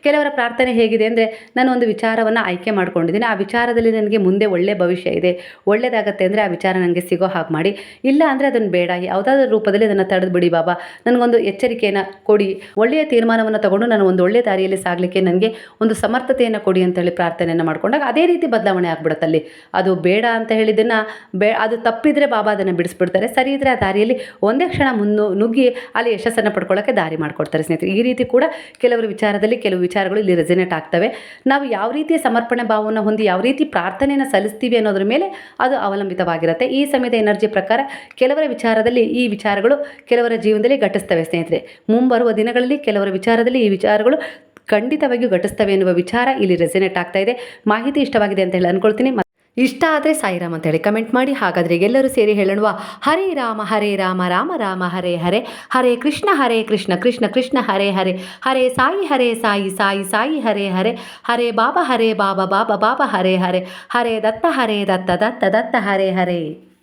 ಕೆಲವರ ಪ್ರಾರ್ಥನೆ ಹೇಗಿದೆ ಅಂದರೆ ನಾನು ಒಂದು ವಿಚಾರವನ್ನು ಆಯ್ಕೆ ಮಾಡ್ಕೊಂಡಿದ್ದೀನಿ. ಆ ವಿಚಾರದಲ್ಲಿ ನನಗೆ ಮುಂದೆ ಒಳ್ಳೆಯ ಭವಿಷ್ಯ ಇದೆ. ಒಳ್ಳೆಯದಾಗತ್ತೆ ಅಂದರೆ ಆ ವಿಚಾರ ನನಗೆ ಸಿಗೋ ಹಾಗೆ ಮಾಡಿ. ಇಲ್ಲ ಅಂದರೆ ಅದನ್ನು ಬೇಡ. ಯಾವುದಾದ್ರೂ ರೂಪದಲ್ಲಿ ಅದನ್ನು ತಡೆದು ಬಿಡಿ ಬಾಬಾ. ನನಗೊಂದು ಎಚ್ಚರಿಕೆಯನ್ನು ಕೊಡಿ. ಒಳ್ಳೆಯ ತೀರ್ಮಾನವನ್ನು ತಗೊಂಡು ನಾನು ಒಂದು ಒಳ್ಳೆಯ ದಾರಿಯಲ್ಲಿ ಸಾಗಲಿಕ್ಕೆ ನನಗೆ ಒಂದು ಸಮರ್ಥತೆಯನ್ನು ಕೊಡಿ ಅಂತೇಳಿ ಪ್ರಾರ್ಥನೆಯನ್ನು ಮಾಡಿಕೊಂಡಾಗ ಅದೇ ರೀತಿ ಬದಲಾವಣೆ ಆಗ್ಬಿಡುತ್ತಲ್ಲಿ. ಅದು ಬೇಡ ಅಂತ ಹೇಳಿದ್ದನ್ನು ಬೇ ಅದು ತಪ್ಪಿದರೆ ಬಾಬಾ ಅದನ್ನು ಬಿಡಿಸ್ಬಿಡ್ತಾರೆ. ಸರಿ ಇದ್ದರೆ ಆ ದಾರಿಯಲ್ಲಿ ಒಂದೇ ಕ್ಷಣ ಮುನ್ನು ನುಗ್ಗಿ ಅಲ್ಲಿ ಯಶಸ್ಸನ್ನು ಪಡ್ಕೊಳ್ಳೋಕ್ಕೆ ದಾರಿ ಮಾಡಿಕೊಡ್ತಾರೆ ಸ್ನೇಹಿತರೆ. ಈ ರೀತಿ ಕೂಡ ಕೆಲವರು ವಿಚಾರದಲ್ಲಿ ಕೆಲವು ವಿಚಾರಗಳು ಇಲ್ಲಿ ರೆಸಿನೇಟ್ ಆಗ್ತವೆ. ನಾವು ಯಾವ ರೀತಿಯ ಸಮರ್ಪಣೆ ಭಾವವನ್ನು ಹೊಂದಿ ಯಾವ ರೀತಿ ಪ್ರಾರ್ಥನೆಯನ್ನು ಸಲ್ಲಿಸ್ತೀವಿ ಅನ್ನೋದ್ರ ಮೇಲೆ ಅದು ಅವಲಂಬಿತವಾಗಿರುತ್ತೆ. ಈ ಸಮಯದ ಎನರ್ಜಿ ಪ್ರಕಾರ ಕೆಲವರ ವಿಚಾರದಲ್ಲಿ ಈ ವಿಚಾರಗಳು ಕೆಲವರ ಜೀವನದಲ್ಲಿ ಘಟಿಸ್ತವೆ ಸ್ನೇಹಿತರೆ. ಮುಂಬರುವ ದಿನಗಳಲ್ಲಿ ಕೆಲವರ ವಿಚಾರದಲ್ಲಿ ಈ ವಿಚಾರಗಳು ಖಂಡಿತವಾಗಿಯೂ ಘಟಿಸ್ತವೆ ಎನ್ನುವ ವಿಚಾರ ಇಲ್ಲಿ ರೆಸಿನೇಟ್ ಆಗ್ತಾ ಇದೆ. ಮಾಹಿತಿ ಇಷ್ಟವಾಗಿದೆ ಅಂತ ಹೇಳಿ ಅನ್ಕೊಳ್ತೀನಿ. ಮ- ಇಷ್ಟ ಆದರೆ ಸಾಯಿರಾಮ್ ಅಂತ ಹೇಳಿ ಕಮೆಂಟ್ ಮಾಡಿ. ಹಾಗಾದರೆ ಎಲ್ಲರೂ ಸೇರಿ ಹೇಳೋಣ ಹರೇ ರಾಮ ಹರೇ ರಾಮ ರಾಮ ರಾಮ, ಹರೇ ಹರೇ. ಹರೇ ಕೃಷ್ಣ ಹರೇ ಕೃಷ್ಣ ಕೃಷ್ಣ ಕೃಷ್ಣ, ಹರೇ ಹರೇ. ಹರೇ ಸಾಯಿ ಹರೇ ಸಾಯಿ ಸಾಯಿ ಸಾಯಿ, ಹರೇ ಹರೇ. ಹರೇ ಬಾಬಾ ಹರೇ ಬಾಬಾ ಬಾಬಾ ಬಾಬಾ, ಹರೇ ಹರೇ. ಹರೇ ದತ್ತ ಹರೇ ದತ್ತ ದತ್ತ ದತ್ತ, ಹರೇ ಹರೇ.